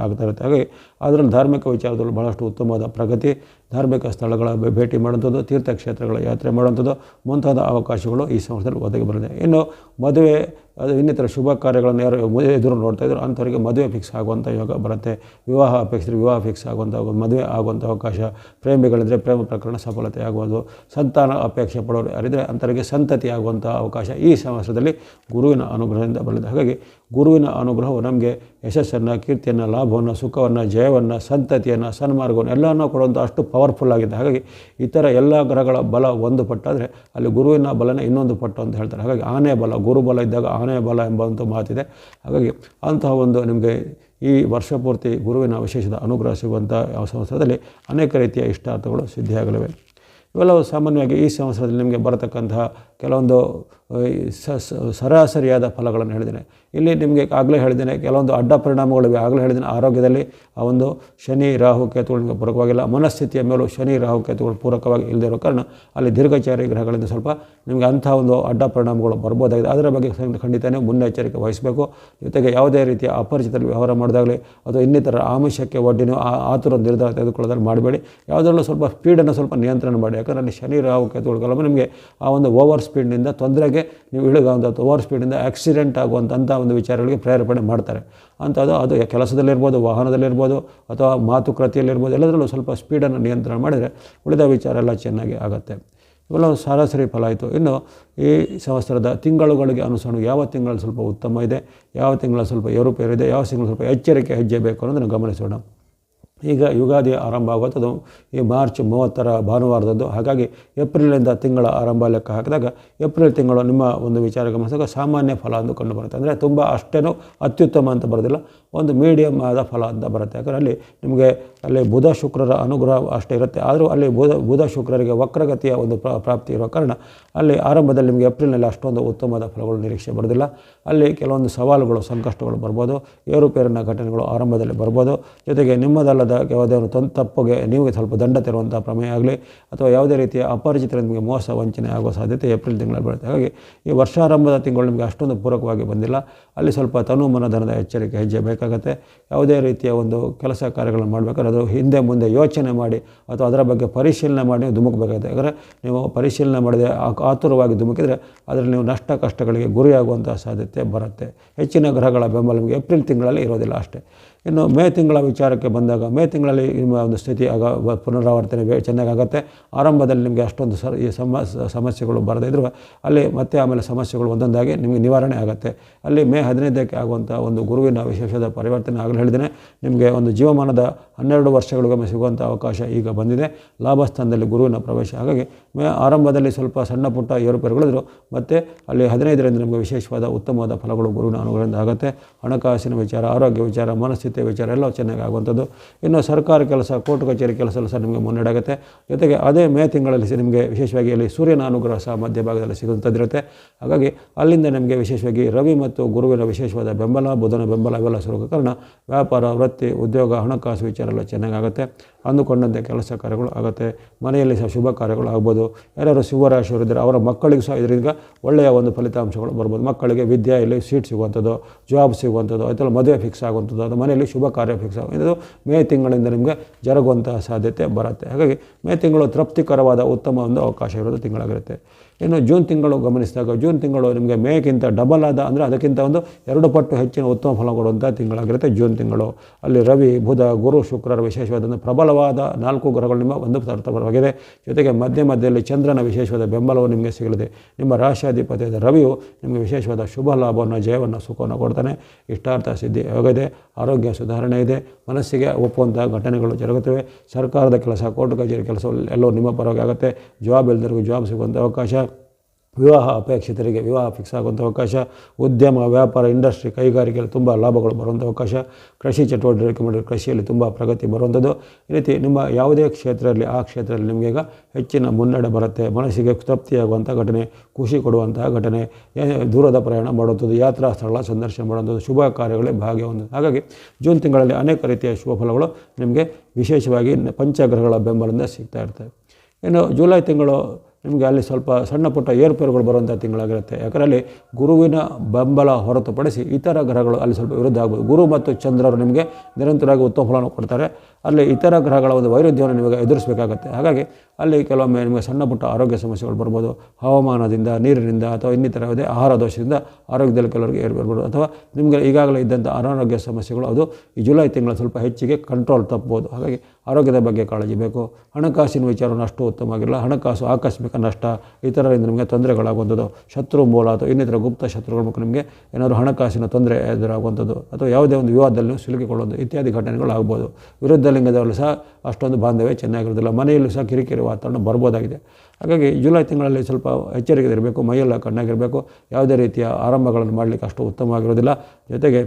ಆಗ್ತಾ ಇರುತ್ತೆ. ಹಾಗೆ ಅದರಲ್ಲಿ ಧಾರ್ಮಿಕ ವಿಚಾರದಲ್ಲಿ ಬಹಳಷ್ಟು ಉತ್ತಮವಾದ ಪ್ರಗತಿ, ಧಾರ್ಮಿಕ ಸ್ಥಳಗಳ ಭೇಟಿ ಮಾಡುವಂಥದ್ದು, ತೀರ್ಥಕ್ಷೇತ್ರಗಳ ಯಾತ್ರೆ ಮಾಡುವಂಥದ್ದು ಮುಂತಾದ ಅವಕಾಶಗಳು ಈ ಸಂವತ್ಸರದಲ್ಲಿ ಒದಗಿ ಬರಲಿದೆ ಇನ್ನು ಮದುವೆ ಅದು ಇನ್ನಿತರ ಶುಭ ಕಾರ್ಯಗಳನ್ನು ಯಾರು ಎದುರು ನೋಡ್ತಾ ಇದ್ರು, ಅಂಥವರಿಗೆ ಮದುವೆ ಫಿಕ್ಸ್ ಆಗುವಂಥ ಯೋಗ ಬರುತ್ತೆ. ವಿವಾಹ ಅಪೇಕ್ಷಿಸಿದ್ರೆ ವಿವಾಹ ಫಿಕ್ಸ್ ಆಗುವಂಥ ಮದುವೆ ಆಗುವಂಥ ಅವಕಾಶ, ಪ್ರೇಮಿಗಳಿದ್ರೆ ಪ್ರೇಮ ಪ್ರಕರಣ ಸಫಲತೆ ಆಗುವುದು, ಸಂತಾನ ಅಪೇಕ್ಷೆ ಪಡೋರು ಯಾರಿದ್ರೆ ಅಂಥವರಿಗೆ ಸಂತತಿ ಆಗುವಂಥ ಅವಕಾಶ ಈ ಸಮಸ್ಯದಲ್ಲಿ ಗುರುವಿನ ಅನುಗ್ರಹದಿಂದ ಬರಲಿದೆ. ಹಾಗಾಗಿ ಗುರುವಿನ ಅನುಗ್ರಹವು ನಮಗೆ ಯಶಸ್ಸನ್ನು, ಕೀರ್ತಿಯನ್ನು, ಲಾಭವನ್ನು, ಸುಖವನ್ನು, ಜಯವನ್ನು, ಸಂತತಿಯನ್ನು, ಸನ್ಮಾರ್ಗವನ್ನು ಎಲ್ಲವನ್ನು ಕೊಡುವಂಥ ಅಷ್ಟು ಪವರ್ಫುಲ್ ಆಗಿದೆ. ಹಾಗಾಗಿ ಇತರ ಎಲ್ಲ ಗ್ರಹಗಳ ಬಲ ಒಂದು ಪಟ್ಟಾದರೆ ಅಲ್ಲಿ ಗುರುವಿನ ಬಲನೇ ಇನ್ನೊಂದು ಪಟ್ಟು ಅಂತ ಹೇಳ್ತಾರೆ. ಹಾಗಾಗಿ ಆನೆ ಬಲ ಗುರು ಬಲ ಇದ್ದಾಗ ಆನೆ ಬಲ ಎಂಬಂಥ ಮಾತಿದೆ. ಹಾಗಾಗಿ ಅಂತಹ ಒಂದು ನಿಮಗೆ ಈ ವರ್ಷ ಪೂರ್ತಿ ಗುರುವಿನ ವಿಶೇಷದ ಅನುಗ್ರಹ ಸಿಗುವಂಥ ಸಂವತ್ಸರದಲ್ಲಿ ಅನೇಕ ರೀತಿಯ ಇಷ್ಟಾರ್ಥಗಳು ಸಿದ್ಧಿಯಾಗಲಿವೆ. ಇವೆಲ್ಲವೂ ಸಾಮಾನ್ಯವಾಗಿ ಈ ಸಂವತ್ಸರದಲ್ಲಿ ನಿಮಗೆ ಬರತಕ್ಕಂತಹ ಕೆಲವೊಂದು ಸರಾಸರಿಯಾದ ಫಲಗಳನ್ನು ಹೇಳಿದ್ದೇನೆ. ಇಲ್ಲಿ ನಿಮಗೆ ಆಗಲೇ ಹೇಳಿದ್ದೇನೆ, ಕೆಲವೊಂದು ಅಡ್ಡ ಪರಿಣಾಮಗಳಿವೆ ಆಗಲೇ ಹೇಳಿದ್ದೇನೆ, ಆರೋಗ್ಯದಲ್ಲಿ ಆ ಒಂದು ಶನಿ, ರಾಹು, ಕೇತುಗಳು ನಿಮಗೆ ಪೂರಕವಾಗಿಲ್ಲ. ಮನಸ್ಥಿತಿಯ ಮೇಲೂ ಶನಿ, ರಾಹು, ಕೇತುಗಳು ಪೂರಕವಾಗಿ ಇಲ್ಲದೆ ಕಾರಣ ಅಲ್ಲಿ ದೀರ್ಘಚಾರಿ ಗ್ರಹಗಳಿಂದ ಸ್ವಲ್ಪ ನಿಮಗೆ ಅಂಥ ಒಂದು ಅಡ್ಡ ಪರಿಣಾಮಗಳು ಬರ್ಬೋದಾಗಿದೆ. ಅದರ ಬಗ್ಗೆ ಖಂಡಿತ- ಖಂಡಿತನೇ ಮುನ್ನೆಚ್ಚರಿಕೆ ವಹಿಸಬೇಕು. ಜೊತೆಗೆ ಯಾವುದೇ ರೀತಿಯ ಅಪರಿಚಿತರಲ್ಲಿ ವ್ಯವಹಾರ ಮಾಡಿದಾಗಲಿ ಅಥವಾ ಇನ್ನಿತರ ಆಮಿಷಕ್ಕೆ ಒಡ್ಡಿನೂ ಆತುರ ನಿರ್ಧಾರ ತೆಗೆದುಕೊಳ್ಳೋದ್ರಲ್ಲಿ ಮಾಡಬೇಡಿ. ಯಾವುದರಲ್ಲೂ ಸ್ವಲ್ಪ ಸ್ಪೀಡನ್ನು ಸ್ವಲ್ಪ ನಿಯಂತ್ರಣ ಮಾಡಿ. ಯಾಕಂದರೆ ಅಲ್ಲಿ ಶನಿ, ರಾಹು, ಕೇತುಗಳು ಕೆಲವೊಮ್ಮೆ ನಿಮಗೆ ಆ ಒಂದು ಓವರ್ ಸ್ಪೀಡ್ನಿಂದ ತೊಂದರೆಗೆ ನೀವು ಇಳಿಗುವಂಥ ಓವರ್ ಸ್ಪೀಡಿಂದ ಆಕ್ಸಿಡೆಂಟ್ ಆಗುವಂಥ ಒಂದು ವಿಚಾರಗಳಿಗೆ ಪ್ರೇರೇಪಣೆ ಮಾಡ್ತಾರೆ. ಅಂಥದ್ದು ಅದು ಕೆಲಸದಲ್ಲಿರ್ಬೋದು, ವಾಹನದಲ್ಲಿರ್ಬೋದು, ಅಥವಾ ಮಾತುಕತೆಯಲ್ಲಿರ್ಬೋದು, ಎಲ್ಲದರಲ್ಲೂ ಸ್ವಲ್ಪ ಸ್ಪೀಡನ್ನು ನಿಯಂತ್ರಣ ಮಾಡಿದರೆ ಉಳಿದ ವಿಚಾರ ಎಲ್ಲ ಚೆನ್ನಾಗಿ ಆಗುತ್ತೆ. ಇವೆಲ್ಲ ಸರಾಸರಿ ಫಲ ಆಯಿತು. ಇನ್ನು ಈ ಸಂವತ್ಸರದ ತಿಂಗಳುಗಳಿಗೆ ಅನುಸರಣ ಯಾವ ತಿಂಗಳು ಸ್ವಲ್ಪ ಉತ್ತಮ ಇದೆ, ಯಾವ ತಿಂಗಳ ಸ್ವಲ್ಪ ಏರುಪೇರು ಇದೆ, ಯಾವ ತಿಂಗಳು ಸ್ವಲ್ಪ ಎಚ್ಚರಿಕೆ ಹೆಜ್ಜೆ ಬೇಕು ಅನ್ನೋದನ್ನು ಗಮನಿಸೋಣ. ಈಗ ಯುಗಾದಿ ಆರಂಭ ಆಗುವಂಥದ್ದು, ಈ ಮಾರ್ಚ್ ಮೂವತ್ತರ ಭಾನುವಾರದಂದು. ಹಾಗಾಗಿ ಏಪ್ರಿಲಿಂದ ತಿಂಗಳ ಆರಂಭ ಲೆಕ್ಕ ಹಾಕಿದಾಗ ಏಪ್ರಿಲ್ ತಿಂಗಳು ನಿಮ್ಮ ಒಂದು ವಿಚಾರ ಗಮನಿಸಿದಾಗ ಸಾಮಾನ್ಯ ಫಲ ಎಂದು ಕಂಡು ಬರುತ್ತೆ. ಅಂದರೆ ತುಂಬ ಅಷ್ಟೇನೂ ಅತ್ಯುತ್ತಮ ಅಂತ ಬರೋದಿಲ್ಲ. ಒಂದು ಮೀಡಿಯಮ್ ಆದ ಫಲ ಅಂತ ಬರುತ್ತೆ. ಯಾಕಂದರೆ ಅಲ್ಲಿ ನಿಮಗೆ ಅಲ್ಲಿ ಬುಧ ಶುಕ್ರರ ಅನುಗ್ರಹ ಅಷ್ಟೇ ಇರುತ್ತೆ. ಆದರೂ ಅಲ್ಲಿ ಬುಧ ಬುಧ ಶುಕ್ರರಿಗೆ ವಕ್ರಗತಿಯ ಒಂದು ಪ್ರಾ, ಪ್ರಾಪ್ತಿ ಇರೋ ಕಾರಣ ಅಲ್ಲಿ ಆರಂಭದಲ್ಲಿ ನಿಮಗೆ ಏಪ್ರಿಲ್ನಲ್ಲಿ ಅಷ್ಟೊಂದು ಉತ್ತಮವಾದ ಫಲಗಳು ನಿರೀಕ್ಷೆ ಬರೋದಿಲ್ಲ. ಅಲ್ಲಿ ಕೆಲವೊಂದು ಸವಾಲುಗಳು, ಸಂಕಷ್ಟಗಳು ಬರ್ಬೋದು. ಏರುಪೇರಿನ ಘಟನೆಗಳು ಆರಂಭದಲ್ಲಿ ಬರ್ಬೋದು. ಜೊತೆಗೆ ನಿಮ್ಮದಲ್ಲದ ಯಾವುದೇ ಒಂದು ತೊಂದ್ ತಪ್ಪಿಗೆ ನೀವು ಸ್ವಲ್ಪ ದಂಡ ತೆರುವಂಥ ಪ್ರಮೇಯ ಆಗಲಿ ಅಥವಾ ಯಾವುದೇ ರೀತಿಯ ಅಪರಿಚಿತರು ನಿಮಗೆ ಮೋಸ ವಂಚನೆ ಆಗುವ ಸಾಧ್ಯತೆ ಏಪ್ರಿಲ್ ತಿಂಗಳಲ್ಲಿ ಬರುತ್ತೆ ಹಾಗಾಗಿ ಈ ವರ್ಷಾರಂಭದ ತಿಂಗಳು ನಿಮಗೆ ಅಷ್ಟೊಂದು ಪೂರಕವಾಗಿ ಬಂದಿಲ್ಲ. ಅಲ್ಲಿ ಸ್ವಲ್ಪ ತನು ಮನಧನದ ಎಚ್ಚರಿಕೆ ಹೆಜ್ಜೆ ಬೇಕಾಗುತ್ತೆ ಯಾವುದೇ ರೀತಿಯ ಒಂದು ಕೆಲಸ ಕಾರ್ಯಗಳನ್ನು ಮಾಡಬೇಕಾದ್ರೆ ಅದು ಹಿಂದೆ ಮುಂದೆ ಯೋಚನೆ ಮಾಡಿ ಅಥವಾ ಅದರ ಬಗ್ಗೆ ಪರಿಶೀಲನೆ ಮಾಡಿ ನೀವು ಧುಮುಕಬೇಕಾಗುತ್ತೆ. ಯಾಕಂದರೆ ನೀವು ಪರಿಶೀಲನೆ ಮಾಡದೆ ಆತುರವಾಗಿ ಧುಮುಕಿದರೆ ಅದರಲ್ಲಿ ನೀವು ನಷ್ಟ ಕಷ್ಟಗಳಿಗೆ ಗುರಿಯಾಗುವಂಥ ಸಾಧ್ಯತೆ ಬರುತ್ತೆ. ಹೆಚ್ಚಿನ ಗ್ರಹಗಳ ಬೆಂಬಲ ನಿಮಗೆ ಏಪ್ರಿಲ್ ತಿಂಗಳಲ್ಲಿ ಇರೋದಿಲ್ಲ ಅಷ್ಟೇ. ಇನ್ನು ಮೇ ತಿಂಗಳ ವಿಚಾರಕ್ಕೆ ಬಂದಾಗ ಮೇ ತಿಂಗಳಲ್ಲಿ ನಿಮ್ಮ ಒಂದು ಸ್ಥಿತಿ ಆಗ ಪುನರಾವರ್ತನೆ ಚೆನ್ನಾಗಾಗುತ್ತೆ. ಆರಂಭದಲ್ಲಿ ನಿಮಗೆ ಅಷ್ಟೊಂದು ಸರ್ ಈ ಸಮ ಸಮಸ್ಯೆಗಳು ಬರದೇ ಇದ್ರೂ ಅಲ್ಲಿ ಮತ್ತೆ ಆಮೇಲೆ ಸಮಸ್ಯೆಗಳು ಒಂದೊಂದಾಗಿ ನಿಮಗೆ ನಿವಾರಣೆ ಆಗುತ್ತೆ. ಅಲ್ಲಿ ಮೇ ಹದಿನೈದಕ್ಕೆ ಆಗುವಂಥ ಒಂದು ಗುರುವಿನ ವಿಶೇಷದ ಪರಿವರ್ತನೆ ಆಗಲು ಹೇಳಿದ್ದೇನೆ. ನಿಮಗೆ ಒಂದು ಜೀವಮಾನದ ಹನ್ನೆರಡು ವರ್ಷಗಳಿಗೊಮ್ಮೆ ಸಿಗುವಂಥ ಅವಕಾಶ ಈಗ ಬಂದಿದೆ. ಲಾಭಸ್ಥಾನದಲ್ಲಿ ಗುರುವಿನ ಪ್ರವೇಶ. ಹಾಗಾಗಿ ಆರಂಭದಲ್ಲಿ ಸ್ವಲ್ಪ ಸಣ್ಣ ಪುಟ್ಟ ಏರುಪೇರುಗಳಿದ್ರು ಮತ್ತು ಅಲ್ಲಿ ಹದಿನೈದರಿಂದ ನಮಗೆ ವಿಶೇಷವಾದ ಉತ್ತಮವಾದ ಫಲಗಳು ಗುರುವಿನ ಅನುಗ್ರಹದಿಂದ ಆಗುತ್ತೆ. ಹಣಕಾಸಿನ ವಿಚಾರ, ಆರೋಗ್ಯ ವಿಚಾರ, ಮನಸ್ಥಿತಿಯ ವಿಚಾರ ಎಲ್ಲ ಚೆನ್ನಾಗಿ ಆಗುವಂಥದ್ದು. ಇನ್ನು ಸರ್ಕಾರ ಕೆಲಸ, ಕೋರ್ಟ್ ಕಚೇರಿ ಕೆಲಸ ಸಹ ನಿಮಗೆ ಮುನ್ನಡೆಯಾಗುತ್ತೆ ಜೊತೆಗೆ ಅದೇ ಮೇ ತಿಂಗಳಲ್ಲಿ ನಿಮಗೆ ವಿಶೇಷವಾಗಿ ಅಲ್ಲಿ ಸೂರ್ಯನ ಅನುಗ್ರಹ ಸಹ ಮಧ್ಯಭಾಗದಲ್ಲಿ ಸಿಗುವಂಥದ್ದಿರುತ್ತೆ. ಹಾಗಾಗಿ ಅಲ್ಲಿಂದ ನಿಮಗೆ ವಿಶೇಷವಾಗಿ ರವಿ ಮತ್ತು ಗುರುವಿನ ವಿಶೇಷವಾದ ಬೆಂಬಲ, ಬುಧನ ಬೆಂಬಲ ಇವೆಲ್ಲ ಸಿಗುವ ಕಾರಣ ವ್ಯಾಪಾರ, ವೃತ್ತಿ, ಉದ್ಯೋಗ, ಹಣಕಾಸು ವಿಚಾರ ಎಲ್ಲ ಚೆನ್ನಾಗಾಗುತ್ತೆ ಅಂದುಕೊಂಡಂತೆ ಕೆಲಸ ಕಾರ್ಯಗಳು ಆಗುತ್ತೆ. ಮನೆಯಲ್ಲಿ ಸಹ ಶುಭ ಕಾರ್ಯಗಳು ಆಗ್ಬೋದು. ಯಾರ್ಯಾರು ಶಿವರಾಶಿಯವರಿದ್ದರೆ ಅವರ ಮಕ್ಕಳಿಗೆ ಸಹ ಇದರಿಂದ ಒಳ್ಳೆಯ ಒಂದು ಫಲಿತಾಂಶಗಳು ಬರ್ಬೋದು. ಮಕ್ಕಳಿಗೆ ವಿದ್ಯೆಯಲ್ಲಿ ಸೀಟ್ ಸಿಗುವಂಥದ್ದು ಜಾಬ್ ಸಿಗುವಂಥದ್ದು ಅಥವಾ ಮದುವೆ ಫಿಕ್ಸ್ ಆಗುವಂಥದ್ದು, ಅದು ಮನೆಯಲ್ಲಿ ಶುಭ ಕಾರ್ಯ ಫಿಕ್ಸ್ ಆಗ ಇದು ಮೇ ತಿಂಗಳಿಂದ ನಿಮಗೆ ಜರುಗುವಂತಹ ಸಾಧ್ಯತೆ ಬರುತ್ತೆ. ಹಾಗಾಗಿ ಮೇ ತಿಂಗಳು ತೃಪ್ತಿಕರವಾದ ಉತ್ತಮ ಒಂದು ಅವಕಾಶ ಇರೋದು ತಿಂಗಳಾಗಿರುತ್ತೆ. ಇನ್ನು ಜೂನ್ ತಿಂಗಳು ಗಮನಿಸಿದಾಗ, ಜೂನ್ ತಿಂಗಳು ನಿಮಗೆ ಮೇಗಿಂತ ಡಬಲ್ ಆದ ಅಂದರೆ ಅದಕ್ಕಿಂತ ಒಂದು ಎರಡು ಪಟ್ಟು ಹೆಚ್ಚಿನ ಉತ್ತಮ ಫಲ ಕೊಡುವಂಥ ತಿಂಗಳಾಗಿರುತ್ತೆ ಜೂನ್ ತಿಂಗಳು. ಅಲ್ಲಿ ರವಿ, ಬುಧ, ಗುರು, ಶುಕ್ರರ ವಿಶೇಷವಾದ ಪ್ರಬಲವಾದ ನಾಲ್ಕು ಗ್ರಹಗಳು ನಿಮ್ಮ ಒಂದು ಪದಾರ್ಥವಾಗಿದೆ ಜೊತೆಗೆ ಮಧ್ಯ ಮಧ್ಯದಲ್ಲಿ ಚಂದ್ರನ ವಿಶೇಷವಾದ ಬೆಂಬಲವು ನಿಮಗೆ ಸಿಗಲಿದೆ. ನಿಮ್ಮ ರಾಷ್ಟ್ರಾಧಿಪತಿಯಾದ ರವಿಯು ನಿಮಗೆ ವಿಶೇಷವಾದ ಶುಭ ಲಾಭವನ್ನು, ಜಯವನ್ನು, ಸುಖವನ್ನು ಕೊಡ್ತಾನೆ. ಇಷ್ಟಾರ್ಥ ಸಿದ್ಧಿ ಆಗಿದೆ ಆರೋಗ್ಯ ಸುಧಾರಣೆ ಇದೆ. ಮನಸ್ಸಿಗೆ ಒಪ್ಪುವಂಥ ಘಟನೆಗಳು ಜರುಗುತ್ತವೆ. ಸರ್ಕಾರದ ಕೆಲಸ, ಕೋರ್ಟ್ ಕಚೇರಿ ಕೆಲಸ ಎಲ್ಲವೂ ನಿಮ್ಮ ಪರವಾಗಿ ಆಗುತ್ತೆ. ಜಾಬ್ ಜವಾಬ್ ಜಾಬ್ ಸಿಗುವಂಥ ಅವಕಾಶ. ವಿವಾಹ ಅಪೇಕ್ಷಿತರಿಗೆ ವಿವಾಹ ಫಿಕ್ಸ್ ಆಗುವಂಥ ಅವಕಾಶ, ಉದ್ಯಮ, ವ್ಯಾಪಾರ ಇಂಡಸ್ಟ್ರಿ ಕೈಗಾರಿಕೆಯಲ್ಲಿ ತುಂಬ ಲಾಭಗಳು ಬರುವಂಥ ಅವಕಾಶ, ಕೃಷಿ ಚಟುವಟಿಕೆ ಮಾಡಿದರೆ ಕೃಷಿಯಲ್ಲಿ ತುಂಬ ಪ್ರಗತಿ ಬರುವಂಥದ್ದು ಈ ರೀತಿ ನಿಮ್ಮ ಯಾವುದೇ ಕ್ಷೇತ್ರದಲ್ಲಿ, ಆ ಕ್ಷೇತ್ರದಲ್ಲಿ ನಿಮಗೆ ಹೆಚ್ಚಿನ ಮುನ್ನಡೆ ಬರುತ್ತೆ, ಮನಸ್ಸಿಗೆ ತೃಪ್ತಿಯಾಗುವಂಥ ಘಟನೆ, ಖುಷಿ ಕೊಡುವಂತಹ ಘಟನೆ ದೂರದ ಪ್ರಯಾಣ ಮಾಡುವಂಥದ್ದು ಯಾತ್ರಾ ಸ್ಥಳ ಸಂದರ್ಶನ ಮಾಡುವಂಥದ್ದು ಶುಭ ಕಾರ್ಯಗಳೇ ಭಾಗ್ಯ ಹೊಂದೋದು ಹಾಗಾಗಿ ಜೂನ್ ತಿಂಗಳಲ್ಲಿ ಅನೇಕ ರೀತಿಯ ಶುಭ ಫಲಗಳು ನಿಮಗೆ ವಿಶೇಷವಾಗಿ ಪಂಚಗ್ರಹಗಳ ಬೆಂಬಲದಿಂದ ಸಿಗ್ತಾ ಇರ್ತವೆ. ಇನ್ನು ಜುಲೈ ತಿಂಗಳು ನಿಮಗೆ ಅಲ್ಲಿ ಸ್ವಲ್ಪ ಸಣ್ಣ ಪುಟ್ಟ ಏರುಪೇರುಗಳು ಬರುವಂಥ ತಿಂಗಳಾಗಿರುತ್ತೆ. ಯಾಕಂದರೆ ಅಲ್ಲಿ ಗುರುವಿನ ಬೆಂಬಲ ಹೊರತುಪಡಿಸಿ ಇತರ ಗ್ರಹಗಳು ಅಲ್ಲಿ ಸ್ವಲ್ಪ ವಿರುದ್ಧ ಆಗ್ಬೋದು ಗುರು ಮತ್ತು ಚಂದ್ರರು ನಿಮಗೆ ನಿರಂತರವಾಗಿ ಉತ್ತಮ ಫಲವನ್ನು ಕೊಡ್ತಾರೆ. ಅಲ್ಲಿ ಇತರ ಗ್ರಹಗಳ ಒಂದು ವೈರುಧ್ಯವನ್ನು ನಿಮಗೆ ಎದುರಿಸಬೇಕಾಗತ್ತೆ. ಹಾಗಾಗಿ ಅಲ್ಲಿ ಕೆಲವೊಮ್ಮೆ ನಿಮಗೆ ಸಣ್ಣ ಪುಟ್ಟ ಆರೋಗ್ಯ ಸಮಸ್ಯೆಗಳು ಬರ್ಬೋದು, ಹವಾಮಾನದಿಂದ, ನೀರಿನಿಂದ ಅಥವಾ ಇನ್ನಿತರ ಯಾವುದೇ ಆಹಾರ ದೋಷದಿಂದ ಆರೋಗ್ಯದಲ್ಲಿ ಕೆಲವರಿಗೆ ಏರು ಅಥವಾ ನಿಮಗೆ ಈಗಾಗಲೇ ಇದ್ದಂಥ ಅನಾರೋಗ್ಯ ಸಮಸ್ಯೆಗಳು, ಅದು ಈ ಜುಲೈ ತಿಂಗಳ ಸ್ವಲ್ಪ ಹೆಚ್ಚಿಗೆ ಕಂಟ್ರೋಲ್ ತಪ್ಬೋದು ಹಾಗಾಗಿ ಆರೋಗ್ಯದ ಬಗ್ಗೆ ಕಾಳಜಿ ಬೇಕು. ಹಣಕಾಸಿನ ವಿಚಾರವನ್ನು ಅಷ್ಟು ಉತ್ತಮವಾಗಿಲ್ಲ. ಹಣಕಾಸು ಆಕಸ್ಮಿಕ ನಷ್ಟ, ಇತರರಿಂದ ನಿಮಗೆ ತೊಂದರೆಗಳಾಗುವಂಥದ್ದು, ಶತ್ರು ಮೂಲ ಅಥವಾ ಇನ್ನಿತರ ಗುಪ್ತ ಶತ್ರುಗಳ ಮುಖ ನಿಮಗೆ ಏನಾದರೂ ಹಣಕಾಸಿನ ತೊಂದರೆ ಎದುರಾಗುವಂಥದ್ದು ಅಥವಾ ಯಾವುದೇ ಒಂದು ವಿವಾದದಲ್ಲಿ ಸಿಲುಕಿಕೊಳ್ಳೋದು ಇತ್ಯಾದಿ ಘಟನೆಗಳು ಆಗ್ಬೋದು. ವಿರುದ್ಧ ಲಿಂಗದವರು ಸಹ ಅಷ್ಟೊಂದು ಬಾಂಧವ್ಯ ಚೆನ್ನಾಗಿರೋದಿಲ್ಲ ಮನೆಯಲ್ಲೂ ಸಹ ಕಿರಿಕಿರಿ ವಾತಾವರಣ ಬರ್ಬೋದಾಗಿದೆ. ಹಾಗಾಗಿ ಜುಲೈ ತಿಂಗಳಲ್ಲಿ ಸ್ವಲ್ಪ ಎಚ್ಚರಿಕೆ ಇರಬೇಕು, ಮೈಯೆಲ್ಲ ಕಣ್ಣಾಗಿರಬೇಕು. ಯಾವುದೇ ರೀತಿಯ ಆರಂಭಗಳನ್ನು ಮಾಡಲಿಕ್ಕೆ ಅಷ್ಟು ಉತ್ತಮವಾಗಿರೋದಿಲ್ಲ ಜೊತೆಗೆ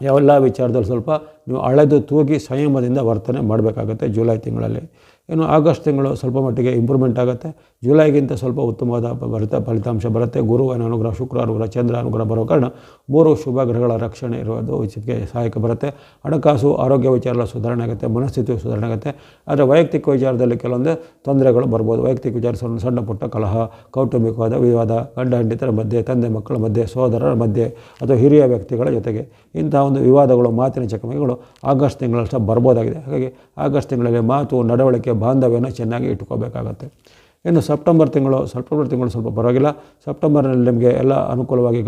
ಯಾವೆಲ್ಲ ವಿಚಾರದಲ್ಲಿ ಸ್ವಲ್ಪ ನೀವು ಅಳೆದು ತೂಗಿ ಸಂಯಮದಿಂದ ವರ್ತನೆ ಮಾಡಬೇಕಾಗುತ್ತೆ ಜುಲೈ ತಿಂಗಳಲ್ಲಿ. ಇನ್ನು ಆಗಸ್ಟ್ ತಿಂಗಳು ಸ್ವಲ್ಪ ಮಟ್ಟಿಗೆ ಇಂಪ್ರೂವ್ಮೆಂಟ್ ಆಗುತ್ತೆ. ಜುಲೈಗಿಂತ ಸ್ವಲ್ಪ ಉತ್ತಮವಾದ ಬರುತ್ತೆ ಫಲಿತಾಂಶ ಬರುತ್ತೆ. ಗುರುವಿನ ಅನುಗ್ರಹ, ಶುಕ್ರ ಅನುಗ್ರಹ, ಚಂದ್ರ ಅನುಗ್ರಹ ಬರೋ ಕಾರಣ ಮೂರು ಶುಭ ಗ್ರಹಗಳ ರಕ್ಷಣೆ ಇರುವುದು ಇದಕ್ಕೆ ಸಹಾಯಕ ಬರುತ್ತೆ. ಹಣಕಾಸು, ಆರೋಗ್ಯ ವಿಚಾರ ಸುಧಾರಣೆ ಆಗುತ್ತೆ. ಮನಸ್ಥಿತಿ ಸುಧಾರಣೆ ಆಗುತ್ತೆ. ಆದರೆ ವೈಯಕ್ತಿಕ ವಿಚಾರದಲ್ಲಿ ಕೆಲವೊಂದು ತೊಂದರೆಗಳು ಬರ್ಬೋದು. ವೈಯಕ್ತಿಕ ವಿಚಾರ ಸಣ್ಣ ಪುಟ್ಟ ಕಲಹ, ಕೌಟುಂಬಿಕವಾದ ವಿವಾದ, ಗಂಡ ಹೆಂಡಿತರ ಮಧ್ಯೆ, ತಂದೆ, ಮಕ್ಕಳ ಮಧ್ಯೆ ಸಹೋದರರ ಮಧ್ಯೆ ಅಥವಾ ಹಿರಿಯ ವ್ಯಕ್ತಿಗಳ ಜೊತೆಗೆ ಇಂತಹ ಒಂದು ವಿವಾದಗಳು, ಮಾತಿನ ಚಕಮಕಿಗಳು ಆಗಸ್ಟ್ ಸಹ ಬರ್ಬೋದಾಗಿದೆ. ಹಾಗಾಗಿ ಆಗಸ್ಟ್ ತಿಂಗಳಲ್ಲಿ ಮಾತು, ನಡವಳಿಕೆ, ಬಾಂಧವ್ಯನ ಚೆನ್ನಾಗಿ ಇಟ್ಕೋಬೇಕಾಗತ್ತೆ. ಇನ್ನು ಸೆಪ್ಟೆಂಬರ್ ತಿಂಗಳು ಸೆಪ್ಟೆಂಬರ್ ತಿಂಗಳು ಸ್ವಲ್ಪ ಪರವಾಗಿಲ್ಲ. ಸೆಪ್ಟೆಂಬರ್ನಲ್ಲಿ ನಿಮಗೆ ಎಲ್ಲ ಅನುಕೂಲವಾಗಿ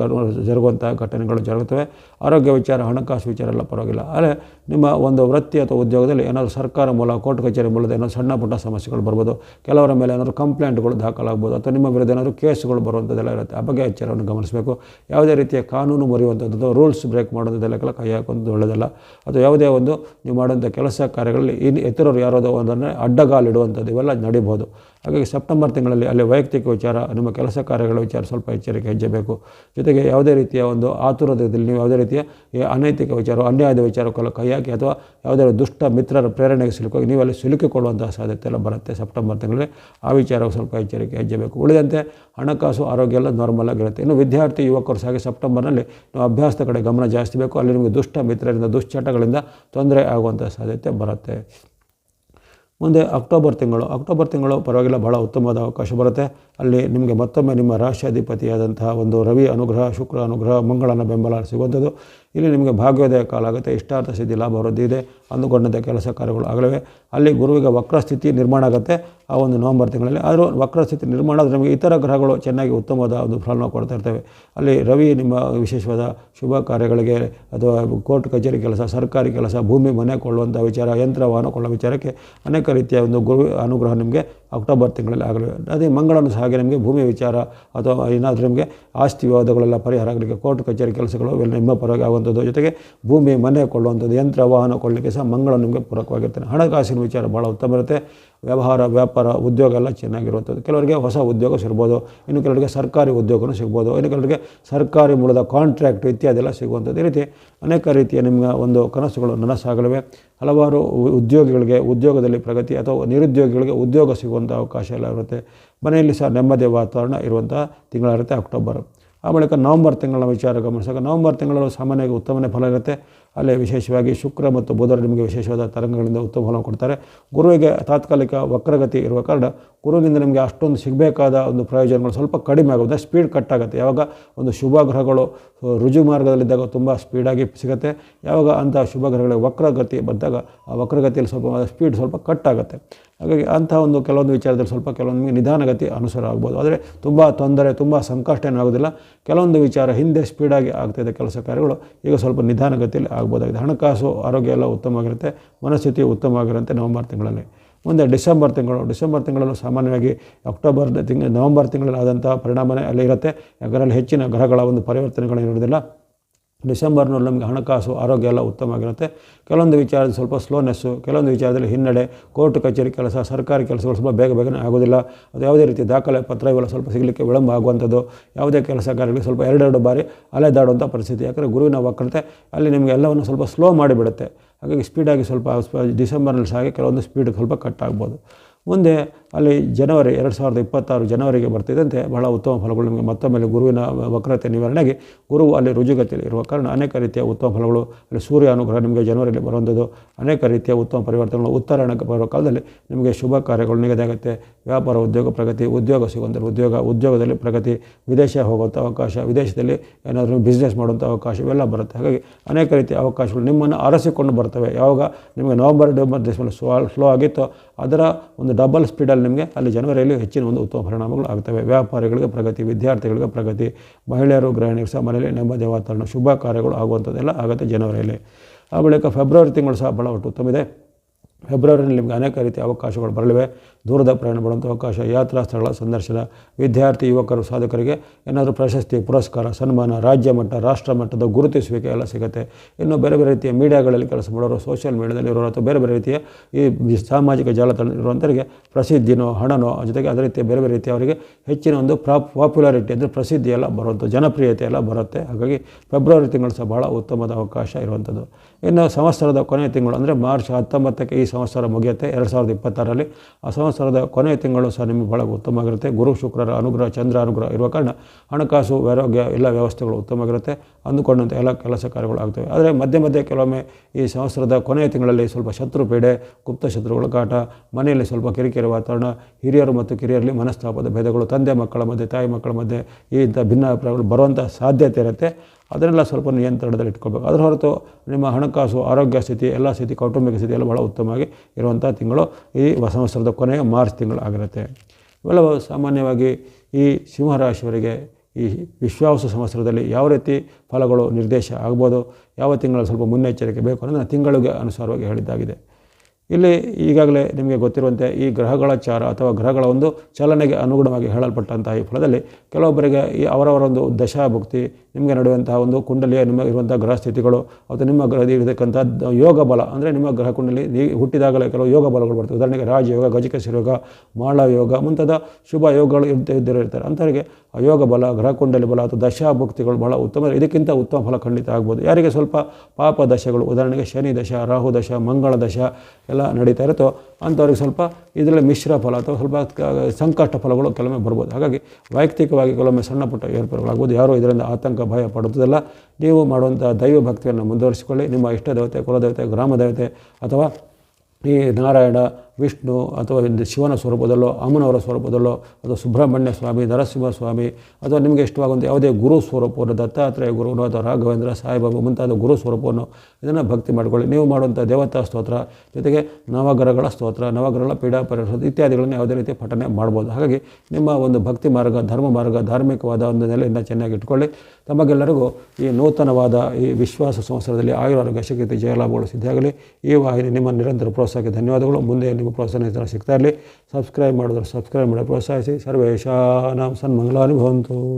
ಜರುಗುವಂಥ ಘಟನೆಗಳು ಜರುಗುತ್ತವೆ. ಆರೋಗ್ಯ ವಿಚಾರ, ಹಣಕಾಸು ವಿಚಾರ ಎಲ್ಲ ಪರವಾಗಿಲ್ಲ. ಆದರೆ ನಿಮ್ಮ ಒಂದು ವೃತ್ತಿ ಅಥವಾ ಉದ್ಯೋಗದಲ್ಲಿ ಏನಾದರೂ ಸರ್ಕಾರ ಮೂಲ, ಕೋರ್ಟ್ ಕಚೇರಿ ಮೂಲದ ಏನಾದರೂ ಸಣ್ಣ ಪುಟ್ಟ ಸಮಸ್ಯೆಗಳು ಬರ್ಬೋದು. ಕೆಲವರ ಮೇಲೆ ಏನಾದರೂ ಕಂಪ್ಲೇಂಟ್ಗಳು ದಾಖಲಾಗ್ಬೋದು ಅಥವಾ ನಿಮ್ಮ ವಿರುದ್ಧ ಏನಾದರೂ ಕೇಸ್ಗಳು ಬರುವಂಥದ್ದೆಲ್ಲ ಇರುತ್ತೆ. ಆ ಬಗ್ಗೆ ಎಚ್ಚರವನ್ನು ಗಮನಿಸಬೇಕು. ಯಾವುದೇ ರೀತಿಯ ಕಾನೂನು ಮುರಿಯುವಂಥದ್ದು, ರೂಲ್ಸ್ ಬ್ರೇಕ್ ಮಾಡೋದೆಲ್ಲ ಕೈ ಹಾಕೋದು ಒಳ್ಳೆಯದಲ್ಲ. ಅಥವಾ ಯಾವುದೇ ಒಂದು ನೀವು ಮಾಡುವಂಥ ಕೆಲಸ ಕಾರ್ಯಗಳಲ್ಲಿ ಇನ್ನು ಎತ್ತಿರೋರು ಯಾರೋದೋ ಒಂದನ್ನು ಅಡ್ಡಗಾಲಿಡುವಂಥದ್ದು ಇವೆಲ್ಲ ನಡಿಬೋದು. ಹಾಗಾಗಿ ಸೆಪ್ಟೆಂಬರ್ ತಿಂಗಳಲ್ಲಿ ಅಲ್ಲಿ ವೈಯಕ್ತಿಕ ವಿಚಾರ, ನಿಮ್ಮ ಕೆಲಸ ಕಾರ್ಯಗಳ ವಿಚಾರ ಸ್ವಲ್ಪ ಎಚ್ಚರಿಕೆ ಹೆಜ್ಜಬೇಕು ಜೊತೆಗೆ ಯಾವುದೇ ರೀತಿಯ ಒಂದು ಆತುರದಲ್ಲಿ ನೀವು ಯಾವುದೇ ರೀತಿಯ ಅನೈತಿಕ ವಿಚಾರ ಅನ್ಯಾಯದ ವಿಚಾರಕ್ಕೆಲ್ಲ ಕೈ ಹಾಕಿ ಅಥವಾ ಯಾವುದೇ ದುಷ್ಟ ಮಿತ್ರರ ಪ್ರೇರಣೆಗೆ ಸಿಲುಕೋಗಿ ನೀವು ಅಲ್ಲಿ ಸಿಲುಕಿಕೊಳ್ಳುವಂಥ ಸಾಧ್ಯತೆ ಎಲ್ಲ ಬರುತ್ತೆ ಸೆಪ್ಟೆಂಬರ್ ತಿಂಗಳಲ್ಲಿ. ಆ ವಿಚಾರಕ್ಕೆ ಸ್ವಲ್ಪ ಎಚ್ಚರಿಕೆ ಹೆಜ್ಜಬೇಕು ಉಳಿದಂತೆ ಹಣಕಾಸು, ಆರೋಗ್ಯ ಎಲ್ಲ ನಾರ್ಮಲ್ ಆಗಿರುತ್ತೆ. ಇನ್ನು ವಿದ್ಯಾರ್ಥಿ, ಯುವಕರು ಸಹ ಸೆಪ್ಟೆಂಬರ್ನಲ್ಲಿ ನೀವು ಅಭ್ಯಾಸದ ಕಡೆ ಗಮನ ಜಾಸ್ತಿ ಬೇಕು. ಅಲ್ಲಿ ನಿಮಗೆ ದುಷ್ಟ ಮಿತ್ರರಿಂದ, ದುಶ್ಚಟಗಳಿಂದ ತೊಂದರೆ ಆಗುವಂಥ ಸಾಧ್ಯತೆ ಬರುತ್ತೆ. ಮುಂದೆ ಅಕ್ಟೋಬರ್ ತಿಂಗಳು. ಅಕ್ಟೋಬರ್ ತಿಂಗಳು ಪರವಾಗಿಲ್ಲ, ಬಹಳ ಉತ್ತಮವಾದ ಅವಕಾಶ ಬರುತ್ತೆ. ಅಲ್ಲಿ ನಿಮಗೆ ಮತ್ತೊಮ್ಮೆ ನಿಮ್ಮ ರಾಶಿಯಾಧಿಪತಿಯಾದಂತಹ ಒಂದು ರವಿ ಅನುಗ್ರಹ, ಶುಕ್ರ ಅನುಗ್ರಹ, ಮಂಗಳನ ಬೆಂಬಲ ಸಿಗುವಂಥದ್ದು. ಇಲ್ಲಿ ನಿಮಗೆ ಭಾಗ್ಯೋದಯ ಕಾಲ ಆಗುತ್ತೆ. ಇಷ್ಟಾರ್ಥ ಸಿದ್ಧಿ ಲಾಭ ವೃದ್ಧಿ ಇದೆ. ಅಂದುಕೊಂಡಂಥ ಕೆಲಸ ಕಾರ್ಯಗಳು ಆಗಲಿವೆ. ಅಲ್ಲಿ ಗುರುವಿಗೆ ವಕ್ರಸ್ಥಿತಿ ನಿರ್ಮಾಣ ಆಗುತ್ತೆ. ಆ ಒಂದು ನವಂಬರ್ ತಿಂಗಳಲ್ಲಿ ಆದರೂ ವಕ್ರಸ್ಥಿತಿ ನಿರ್ಮಾಣ ಆದರೆ ನಿಮಗೆ ಇತರ ಗ್ರಹಗಳು ಚೆನ್ನಾಗಿ ಉತ್ತಮವಾದ ಒಂದು ಫಲನ ಕೊಡ್ತಾ ಇರ್ತವೆ. ಅಲ್ಲಿ ರವಿ ನಿಮ್ಮ ವಿಶೇಷವಾದ ಶುಭ ಕಾರ್ಯಗಳಿಗೆ ಅಥವಾ ಕೋರ್ಟ್ ಕಚೇರಿ ಕೆಲಸ, ಸರ್ಕಾರಿ ಕೆಲಸ, ಭೂಮಿ ಮನೆ ಕೊಳ್ಳುವಂಥ ವಿಚಾರ ಯಂತ್ರ ವಾಹನ ಕೊಳ್ಳೋ ವಿಚಾರಕ್ಕೆ ಅನೇಕ ರೀತಿಯ ಒಂದು ಗುರು ಅನುಗ್ರಹ ನಿಮಗೆ ಅಕ್ಟೋಬರ್ ತಿಂಗಳಲ್ಲಿ ಆಗಲಿ. ಅದೇ ಮಂಗಳನು ಸಹ ಹಾಗೆ ನಿಮಗೆ ಭೂಮಿ ವಿಚಾರ ಅಥವಾ ಏನಾದರೂ ನಿಮಗೆ ಆಸ್ತಿ ವಿವಾದಗಳೆಲ್ಲ ಪರಿಹಾರ ಆಗಲಿಕ್ಕೆ ಕೋರ್ಟ್, ಕಚೇರಿ ಕೆಲಸಗಳು ಇವೆಲ್ಲ ನಿಮ್ಮ ಪರವಾಗಿ ಆಗುವಂಥದ್ದು. ಜೊತೆಗೆ ಭೂಮಿ ಮನೆ ಕೊಳ್ಳುವಂಥದ್ದು, ಯಂತ್ರ, ವಾಹನ ಕೊಳ್ಳಲಿಕ್ಕೆ ಸಹ ಮಂಗಳ ನಿಮಗೆ ಪೂರಕವಾಗಿರ್ತಾನೆ. ಹಣಕಾಸಿನ ವಿಚಾರ ಭಾಳ ಉತ್ತಮ ಇರುತ್ತೆ. ವ್ಯವಹಾರ, ವ್ಯಾಪಾರ, ಉದ್ಯೋಗ ಎಲ್ಲ ಚೆನ್ನಾಗಿರುವಂಥದ್ದು. ಕೆಲವರಿಗೆ ಹೊಸ ಉದ್ಯೋಗ ಸಿಗ್ಬೋದು. ಇನ್ನು ಕೆಲವರಿಗೆ ಸರ್ಕಾರಿ ಉದ್ಯೋಗನೂ ಸಿಗ್ಬೋದು. ಇನ್ನು ಕೆಲವರಿಗೆ ಸರ್ಕಾರಿ ಮೂಲದ ಕಾಂಟ್ರ್ಯಾಕ್ಟ್ ಇತ್ಯಾದಿ ಎಲ್ಲ ಸಿಗುವಂಥದ್ದು. ಈ ರೀತಿ ಅನೇಕ ರೀತಿಯ ನಿಮ್ಮ ಒಂದು ಕನಸುಗಳು ನನಸಾಗಲಿವೆ. ಹಲವಾರು ಉದ್ಯೋಗಿಗಳಿಗೆ ಉದ್ಯೋಗದಲ್ಲಿ ಪ್ರಗತಿ ಅಥವಾ ನಿರುದ್ಯೋಗಿಗಳಿಗೆ ಉದ್ಯೋಗ ಸಿಗುವಂಥ ಅವಕಾಶ ಎಲ್ಲ ಇರುತ್ತೆ. ಮನೆಯಲ್ಲಿ ಸಹ ನೆಮ್ಮದಿಯ ವಾತಾವರಣ ಇರುವಂಥ ತಿಂಗಳಿರುತ್ತೆ ಅಕ್ಟೋಬರ್. ಆ ಬಳಿಕ ನವಂಬರ್ ತಿಂಗಳ ವಿಚಾರ ಗಮನಿಸಿದಾಗ ನವಂಬರ್ ತಿಂಗಳಲ್ಲೂ ಸಾಮಾನ್ಯವಾಗಿ ಉತ್ತಮನೇ ಫಲ ಇರುತ್ತೆ. ಅಲ್ಲೇ ವಿಶೇಷವಾಗಿ ಶುಕ್ರ ಮತ್ತು ಬುಧರು ನಿಮಗೆ ವಿಶೇಷವಾದ ತರಂಗಗಳಿಂದ ಉತ್ತಮ ಫಲ ಕೊಡ್ತಾರೆ. ಗುರುವಿಗೆ ತಾತ್ಕಾಲಿಕ ವಕ್ರಗತಿ ಇರುವ ಕಾರಣ ಗುರುವಿನಿಂದ ನಿಮಗೆ ಅಷ್ಟೊಂದು ಸಿಗಬೇಕಾದ ಒಂದು ಪ್ರಯೋಜನಗಳು ಸ್ವಲ್ಪ ಕಡಿಮೆ ಆಗುತ್ತೆ. ಸ್ಪೀಡ್ ಕಟ್ ಆಗುತ್ತೆ. ಯಾವಾಗ ಒಂದು ಶುಭ ಗ್ರಹಗಳು ರುಜು ಮಾರ್ಗದಲ್ಲಿದ್ದಾಗ ತುಂಬ ಸ್ಪೀಡಾಗಿ ಸಿಗುತ್ತೆ. ಯಾವಾಗ ಅಂಥ ಶುಭ ಗ್ರಹಗಳಿಗೆ ವಕ್ರಗತಿ ಬಂದಾಗ ಆ ವಕ್ರಗತಿಯಲ್ಲಿ ಸ್ವಲ್ಪ ಸ್ಪೀಡ್ ಸ್ವಲ್ಪ ಕಟ್ ಆಗುತ್ತೆ. ಹಾಗಾಗಿ ಅಂಥ ಒಂದು ಕೆಲವೊಂದು ವಿಚಾರದಲ್ಲಿ ಸ್ವಲ್ಪ ಕೆಲವೊಂದು ನಿಧಾನಗತಿ ಅನುಸಾರ ಆಗ್ಬೋದು. ಆದರೆ ತುಂಬ ತೊಂದರೆ, ತುಂಬ ಸಂಕಷ್ಟ ಏನಾಗೋದಿಲ್ಲ ಕೆಲವೊಂದು ವಿಚಾರ ಹಿಂದೆ ಸ್ಪೀಡಾಗಿ ಆಗ್ತಾಯಿದೆ ಕೆಲಸ ಕಾರ್ಯಗಳು. ಈಗ ಸ್ವಲ್ಪ ನಿಧಾನಗತಿಯಲ್ಲಿ ಆಗ್ಬೋದಾಗಿದೆ. ಹಣಕಾಸು ಆರೋಗ್ಯ ಎಲ್ಲ ಉತ್ತಮವಾಗಿರುತ್ತೆ ಮನಸ್ಥಿತಿ ಉತ್ತಮವಾಗಿರುತ್ತೆ ನವೆಂಬರ್ ತಿಂಗಳಲ್ಲಿ. ಮುಂದೆ ಡಿಸೆಂಬರ್ ತಿಂಗಳು. ಡಿಸೆಂಬರ್ ತಿಂಗಳಲ್ಲೂ ಸಾಮಾನ್ಯವಾಗಿ ಅಕ್ಟೋಬರ್ ತಿಂಗಳ ನವೆಂಬರ್ ತಿಂಗಳಲ್ಲಿ ಆದಂಥ ಪರಿಣಾಮನೇ ಅಲ್ಲಿ ಇರುತ್ತೆ. ಯಾಕಂದರೆ ಹೆಚ್ಚಿನ ಗ್ರಹಗಳ ಒಂದು ಪರಿವರ್ತನೆಗಳು ಇರೋದಿಲ್ಲ ಡಿಸೆಂಬರ್ನಲ್ಲಿ ನಮಗೆ ಹಣಕಾಸು ಆರೋಗ್ಯ ಎಲ್ಲ ಉತ್ತಮವಾಗಿರುತ್ತೆ. ಕೆಲವೊಂದು ವಿಚಾರದಲ್ಲಿ ಸ್ವಲ್ಪ ಸ್ಲೋನೆಸ್ಸು ಕೆಲವೊಂದು ವಿಚಾರದಲ್ಲಿ ಹಿನ್ನಡೆ, ಕೋರ್ಟ್ ಕಚೇರಿ ಕೆಲಸ, ಸರ್ಕಾರಿ ಕೆಲಸಗಳು ಸ್ವಲ್ಪ ಬೇಗ ಬೇಗನೆ ಆಗೋದಿಲ್ಲ. ಅದು ಯಾವುದೇ ರೀತಿ ದಾಖಲೆ ಪತ್ರ ಇವೆಲ್ಲ ಸ್ವಲ್ಪ ಸಿಗಲಿಕ್ಕೆ ವಿಳಂಬ ಆಗುವಂಥದ್ದು, ಯಾವುದೇ ಕೆಲಸ ಕಾರ್ಯಗಳಿಗೆ ಸ್ವಲ್ಪ ಎರಡೆರಡು ಬಾರಿ ಅಲೆದಾಡುವಂಥ ಪರಿಸ್ಥಿತಿ. ಯಾಕಂದರೆ ಗುರುವಿನ ವಕ್ರತೆ ಅಲ್ಲಿ ನಿಮಗೆ ಎಲ್ಲವನ್ನು ಸ್ವಲ್ಪ ಸ್ಲೋ ಮಾಡಿಬಿಡುತ್ತೆ. ಹಾಗಾಗಿ ಸ್ಪೀಡಾಗಿ ಸ್ವಲ್ಪ ಡಿಸೆಂಬರ್ನಲ್ಲಿ ಸಹ ಕೆಲವೊಂದು ಸ್ಪೀಡ್ ಸ್ವಲ್ಪ ಕಟ್ ಆಗ್ಬೋದು. ಮುಂದೆ ಅಲ್ಲಿ ಜನವರಿ, ಎರಡು ಸಾವಿರದ ಇಪ್ಪತ್ತಾರು ಜನವರಿಗೆ ಬರ್ತಿದ್ದಂತೆ ಬಹಳ ಉತ್ತಮ ಫಲಗಳು ನಿಮಗೆ ಮತ್ತೊಮ್ಮೆ ಗುರುವಿನ ವಕ್ರತೆ ನಿವಾರಣೆಗೆ ಗುರು ಅಲ್ಲಿ ರುಜುಗತಿಯಲ್ಲಿ ಇರುವ ಕಾರಣ ಅನೇಕ ರೀತಿಯ ಉತ್ತಮ ಫಲಗಳು ಅಲ್ಲಿ ಸೂರ್ಯ ಅನುಗ್ರಹ ನಿಮಗೆ ಜನವರಿಯಲ್ಲಿ ಬರುವಂಥದ್ದು. ಅನೇಕ ರೀತಿಯ ಉತ್ತಮ ಪರಿವರ್ತನೆಗಳು ಉತ್ತರಾಯಣಕ್ಕೆ ಬರುವ ಕಾಲದಲ್ಲಿ ನಿಮಗೆ ಶುಭ ಕಾರ್ಯಗಳು ನಿಗದಿಯಾಗುತ್ತೆ ವ್ಯಾಪಾರ, ಉದ್ಯೋಗ ಪ್ರಗತಿ, ಉದ್ಯೋಗ ಸಿಗುವಂಥ ಉದ್ಯೋಗ, ಉದ್ಯೋಗದಲ್ಲಿ ಪ್ರಗತಿ, ವಿದೇಶ ಹೋಗುವಂಥ ಅವಕಾಶ, ವಿದೇಶದಲ್ಲಿ ಏನಾದರೂ ಬಿಸ್ನೆಸ್ ಮಾಡುವಂಥ ಅವಕಾಶ ಇವೆಲ್ಲ ಬರುತ್ತೆ. ಹಾಗಾಗಿ ಅನೇಕ ರೀತಿಯ ಅವಕಾಶಗಳು ನಿಮ್ಮನ್ನು ಅರಸಿಕೊಂಡು ಬರ್ತವೆ. ಯಾವಾಗ ನಿಮಗೆ ನವಂಬರ್, ಡಿಸೆಂಬರ್ ಸ್ಲೋ ಸ್ಲೋ ಆಗಿತ್ತೋ ಅದರ ಒಂದು ಡಬಲ್ ಸ್ಪೀಡಲ್ಲಿ ನಿಮಗೆ ಅಲ್ಲಿ ಜನವರಿಯಲ್ಲಿ ಹೆಚ್ಚಿನ ಒಂದು ಉತ್ತಮ ಪರಿಣಾಮಗಳು ಆಗ್ತವೆ. ವ್ಯಾಪಾರಿಗಳಿಗೆ ಪ್ರಗತಿ, ವಿದ್ಯಾರ್ಥಿಗಳಿಗೆ ಪ್ರಗತಿ, ಮಹಿಳೆಯರು, ಗೃಹಿಣಿಯರು ಸಹ ಮನೆಯಲ್ಲಿ ನೆಮ್ಮದಿ ವಾತಾವರಣ, ಶುಭ ಕಾರ್ಯಗಳು ಆಗುವಂಥದ್ದೆಲ್ಲ ಆಗುತ್ತೆ ಜನವರಿಯಲ್ಲಿ ಆ ಬಳಿಕ ಫೆಬ್ರವರಿ ತಿಂಗಳು ಸಹ ಬಹಳ ಒಟ್ಟು ಉತ್ತಮ ಇದೆ. ಫೆಬ್ರವರಿಯಲ್ಲಿ ನಿಮಗೆ ಅನೇಕ ರೀತಿಯ ಅವಕಾಶಗಳು ಬರಲಿವೆ. ದೂರದ ಪ್ರಯಾಣ ಮಾಡುವಂಥ ಅವಕಾಶ, ಯಾತ್ರಾ ಸ್ಥಳಗಳ ಸಂದರ್ಶನ, ವಿದ್ಯಾರ್ಥಿ, ಯುವಕರು, ಸಾಧಕರಿಗೆ ಏನಾದರೂ ಪ್ರಶಸ್ತಿ, ಪುರಸ್ಕಾರ, ಸನ್ಮಾನ, ರಾಜ್ಯ ಮಟ್ಟ, ರಾಷ್ಟ್ರ ಮಟ್ಟದ ಗುರುತಿಸುವಿಕೆ ಎಲ್ಲ ಸಿಗುತ್ತೆ. ಇನ್ನು ಬೇರೆ ಬೇರೆ ರೀತಿಯ ಮೀಡಿಯಾಗಳಲ್ಲಿ ಕೆಲಸ ಮಾಡೋರು ಸೋಷಿಯಲ್ ಮೀಡಿಯಾದಲ್ಲಿ ಇರೋರು ಅಥವಾ ಬೇರೆ ಬೇರೆ ರೀತಿಯ ಈ ಸಾಮಾಜಿಕ ಜಾಲತಾಣ ಇರುವಂಥವರಿಗೆ ಪ್ರಸಿದ್ಧಿನೋ, ಹಣನೋ, ಜೊತೆಗೆ ಅದೇ ರೀತಿಯ ಬೇರೆ ಬೇರೆ ರೀತಿಯ ಅವರಿಗೆ ಹೆಚ್ಚಿನ ಒಂದು ಪ್ರಾಪ್ ಪಾಪ್ಯುಲಾರಿಟಿ ಅಂದರೆ ಪ್ರಸಿದ್ಧಿ ಎಲ್ಲ ಬರುವಂಥ ಜನಪ್ರಿಯತೆ ಎಲ್ಲ ಬರುತ್ತೆ. ಹಾಗಾಗಿ ಫೆಬ್ರವರಿ ತಿಂಗಳು ಸಹ ಭಾಳ ಉತ್ತಮದ ಅವಕಾಶ ಇರುವಂಥದ್ದು. ಇನ್ನು ಸಂವತ್ಸರದ ಕೊನೆಯ ತಿಂಗಳು ಅಂದರೆ ಮಾರ್ಚ್ ಹತ್ತೊಂಬತ್ತಕ್ಕೆ ಈ ಸಂವತ್ಸರ ಮುಗಿಯುತ್ತೆ. ಎರಡು ಸಾವಿರದ ಇಪ್ಪತ್ತಾರರಲ್ಲಿ ಆ ಸಂವತ್ಸರದ ಕೊನೆಯ ತಿಂಗಳು ಸಹ ನಿಮಗೆ ಭಾಳ ಉತ್ತಮವಾಗಿರುತ್ತೆ. ಗುರು, ಶುಕ್ರರ ಅನುಗ್ರಹ, ಚಂದ್ರ ಅನುಗ್ರಹ ಇರುವ ಕಾರಣ ಹಣಕಾಸು ಆರೋಗ್ಯ ಎಲ್ಲ ವ್ಯವಸ್ಥೆಗಳು ಉತ್ತಮವಾಗಿರುತ್ತೆ. ಅಂದುಕೊಂಡಂತೆ ಎಲ್ಲ ಕೆಲಸ ಕಾರ್ಯಗಳು ಆಗ್ತವೆ ಆದರೆ ಮಧ್ಯೆ ಮಧ್ಯೆ ಕೆಲವೊಮ್ಮೆ ಈ ಸಂವತ್ಸರದ ಕೊನೆಯ ತಿಂಗಳಲ್ಲಿ ಸ್ವಲ್ಪ ಶತ್ರು ಪೀಡೆ, ಗುಪ್ತ ಶತ್ರುಗಳ ಕಾಟ ಮನೆಯಲ್ಲಿ ಸ್ವಲ್ಪ ಕಿರಿಕಿರಿ ವಾತಾವರಣ, ಹಿರಿಯರು ಮತ್ತು ಕಿರಿಯರಲ್ಲಿ ಮನಸ್ತಾಪದ ಭೇದಗಳು, ತಂದೆ ಮಕ್ಕಳ ಮಧ್ಯೆ, ತಾಯಿ ಮಕ್ಕಳ ಮಧ್ಯೆ ಈ ಇಂಥ ಭಿನ್ನಾಭಿಪ್ರಾಯಗಳು ಬರುವಂಥ ಸಾಧ್ಯತೆ ಇರುತ್ತೆ. ಅದನ್ನೆಲ್ಲ ಸ್ವಲ್ಪ ನಿಯಂತ್ರಣದಲ್ಲಿ ಇಟ್ಕೋಬೇಕು ಅದರ ಹೊರತು ನಿಮ್ಮ ಹಣಕಾಸು, ಆರೋಗ್ಯ ಸ್ಥಿತಿ, ಎಲ್ಲ ಸ್ಥಿತಿ, ಕೌಟುಂಬಿಕ ಸ್ಥಿತಿ ಎಲ್ಲ ಭಾಳ ಉತ್ತಮವಾಗಿ ಇರುವಂಥ ತಿಂಗಳು ಈ ಸಂವತ್ಸರದ ಕೊನೆಯ ಮಾರ್ಚ್ ತಿಂಗಳು ಆಗಿರುತ್ತೆ ಇವೆಲ್ಲವೂ ಸಾಮಾನ್ಯವಾಗಿ ಈ ಸಿಂಹರಾಶಿಯವರಿಗೆ ಈ ವಿಶ್ವಾಸ ಸಂವತ್ಸರದಲ್ಲಿ ಯಾವ ರೀತಿ ಫಲಗಳು ನಿರ್ದೇಶ ಆಗ್ಬೋದು, ಯಾವ ತಿಂಗಳು ಸ್ವಲ್ಪ ಮುನ್ನೆಚ್ಚರಿಕೆ ಬೇಕು ಅನ್ನೋದನ್ನು ತಿಂಗಳಿಗೆ ಅನುಸಾರವಾಗಿ ಹೇಳಿದ್ದಾಗಿದೆ. ಇಲ್ಲಿ ಈಗಾಗಲೇ ನಿಮಗೆ ಗೊತ್ತಿರುವಂತೆ ಈ ಗ್ರಹಗಳ ಚಾರ ಅಥವಾ ಗ್ರಹಗಳ ಒಂದು ಚಲನೆಗೆ ಅನುಗುಣವಾಗಿ ಹೇಳಲ್ಪಟ್ಟಂತಹ ಈ ಫಲದಲ್ಲಿ ಕೆಲವೊಬ್ಬರಿಗೆ ಈ ಅವರವರ ಒಂದು ದಶಾಭುಕ್ತಿ, ನಿಮಗೆ ನಡೆಯುವಂತಹ ಒಂದು ಕುಂಡಲಿಯ ನಿಮ್ಮ ಇರುವಂಥ ಗ್ರಹ ಸ್ಥಿತಿಗಳು ಅಥವಾ ನಿಮ್ಮ ಗ್ರಹ ಇರತಕ್ಕಂಥ ಯೋಗ ಬಲ, ಅಂದರೆ ನಿಮ್ಮ ಗ್ರಹ ಕುಂಡಲಿ ಹುಟ್ಟಿದಾಗಲೇ ಕೆಲವು ಯೋಗ ಬಲಗಳು ಬರ್ತವೆ. ಉದಾಹರಣೆಗೆ ರಾಜಯೋಗ ಗಜಕೇಶ್ವರ ಯೋಗ, ಮಾಳ ಯೋಗ, ಮುಂತಾದ ಶುಭ ಯೋಗಗಳು ಇರುತ್ತೆ ಇದ್ದರಿರ್ತಾರೆ ಅಂಥವರಿಗೆ ಆ ಯೋಗ ಬಲ, ಗ್ರಹ ಕುಂಡಲಿ ಬಲ ಅಥವಾ ದಶಾಭುಕ್ತಿಗಳು ಬಹಳ ಉತ್ತಮ, ಇದಕ್ಕಿಂತ ಉತ್ತಮ ಫಲ ಖಂಡಿತ ಆಗ್ಬೋದು. ಯಾರಿಗೆ ಸ್ವಲ್ಪ ಪಾಪ ದಶಗಳು, ಉದಾಹರಣೆಗೆ ಶನಿ ದಶ, ರಾಹು ದಶ, ಮಂಗಳ ದಶ, ಎಲ್ಲ ನಡೀತಾ ಇರುತ್ತೋ ಅಂಥವ್ರಿಗೆ ಸ್ವಲ್ಪ ಇದರಲ್ಲಿ ಮಿಶ್ರ ಫಲ ಅಥವಾ ಸ್ವಲ್ಪ ಸಂಕಷ್ಟ ಫಲಗಳು ಕೆಲವೊಮ್ಮೆ ಬರ್ಬೋದು. ಹಾಗಾಗಿ ವೈಯಕ್ತಿಕವಾಗಿ ಕೆಲವೊಮ್ಮೆ ಸಣ್ಣ ಪುಟ್ಟ ಏರ್ಪೇರುಗಳಾಗ್ಬೋದು. ಯಾರೂ ಇದರಿಂದ ಆತಂಕ, ಭಯ ಪಡುವುದಿಲ್ಲ ನೀವು ಮಾಡುವಂಥ ದೈವ ಭಕ್ತಿಯನ್ನು ಮುಂದುವರಿಸಿಕೊಳ್ಳಿ. ನಿಮ್ಮ ಇಷ್ಟ ದೇವತೆ ಕುಲದೇವತೆ ಗ್ರಾಮ ದೇವತೆ ಅಥವಾ ಈ ನಾರಾಯಣ ವಿಷ್ಣು ಅಥವಾ ಶಿವನ ಸ್ವರೂಪದಲ್ಲೋ, ಅಮ್ಮನವರ ಸ್ವರೂಪದಲ್ಲೋ, ಅಥವಾ ಸುಬ್ರಹ್ಮಣ್ಯ ಸ್ವಾಮಿ, ನರಸಿಂಹ ಸ್ವಾಮಿ, ಅಥವಾ ನಿಮಗೆ ಇಷ್ಟವಾಗುವಂಥ ಯಾವುದೇ ಗುರು ಸ್ವರೂಪವನ್ನು, ದತ್ತಾತ್ರೇಯ ಗುರುವನ್ನು ಅಥವಾ ರಾಘವೇಂದ್ರ, ಸಾಯಿಬಾಬು ಮುಂತಾದ ಗುರು ಸ್ವರೂಪವನ್ನು ಇದನ್ನು ಭಕ್ತಿ ಮಾಡಿಕೊಳ್ಳಿ. ನೀವು ಮಾಡುವಂಥ ದೇವತಾ ಸ್ತೋತ್ರ, ಜೊತೆಗೆ ನವಗ್ರಹಗಳ ಸ್ತೋತ್ರ, ನವಗ್ರಹಗಳ ಪೀಡಾ ಪರಿಹಾರ ಇತ್ಯಾದಿಗಳನ್ನು ಯಾವುದೇ ರೀತಿ ಪಠನೆ ಮಾಡ್ಬೋದು. ಹಾಗಾಗಿ ನಿಮ್ಮ ಒಂದು ಭಕ್ತಿ ಮಾರ್ಗ, ಧರ್ಮ ಮಾರ್ಗ, ಧಾರ್ಮಿಕವಾದ ಒಂದು ನೆಲೆಯನ್ನು ಚೆನ್ನಾಗಿ ಇಟ್ಕೊಳ್ಳಿ. ತಮಗೆಲ್ಲರಿಗೂ ಈ ನೂತನವಾದ ಈ ವಿಶ್ವಾಸ ಸಂವತ್ಸರದಲ್ಲಿ ಆಯುರಾರೋಗ್ಯ, ಶಕ್ತಿ ಜಯಲಾಭಗಳು ಸಿದ್ಧಿಯಾಗಲಿ ಈ ವಾಹಿನಿ ನಿಮ್ಮ ನಿರಂತರ ಪ್ರೋತ್ಸಾಹಕ್ಕೆ ಧನ್ಯವಾದಗಳು. ಮುಂದೆ ನಿಮ್ಮ ಪ್ರೋತ್ಸಾಹ ಸಿಗ್ತಾ ಇರಲಿ. ಸಬ್ಸ್ಕ್ರೈಬ್ ಮಾಡಿದ್ರೆ ಸಬ್ಸ್ಕ್ರೈಬ್ ಮಾಡಿ ಪ್ರೋತ್ಸಾಹಿಸಿ. ಸರ್ವೇಶಾನಾಂ ಸನ್ಮಂಗಲಾನಿ ಭವಂತು.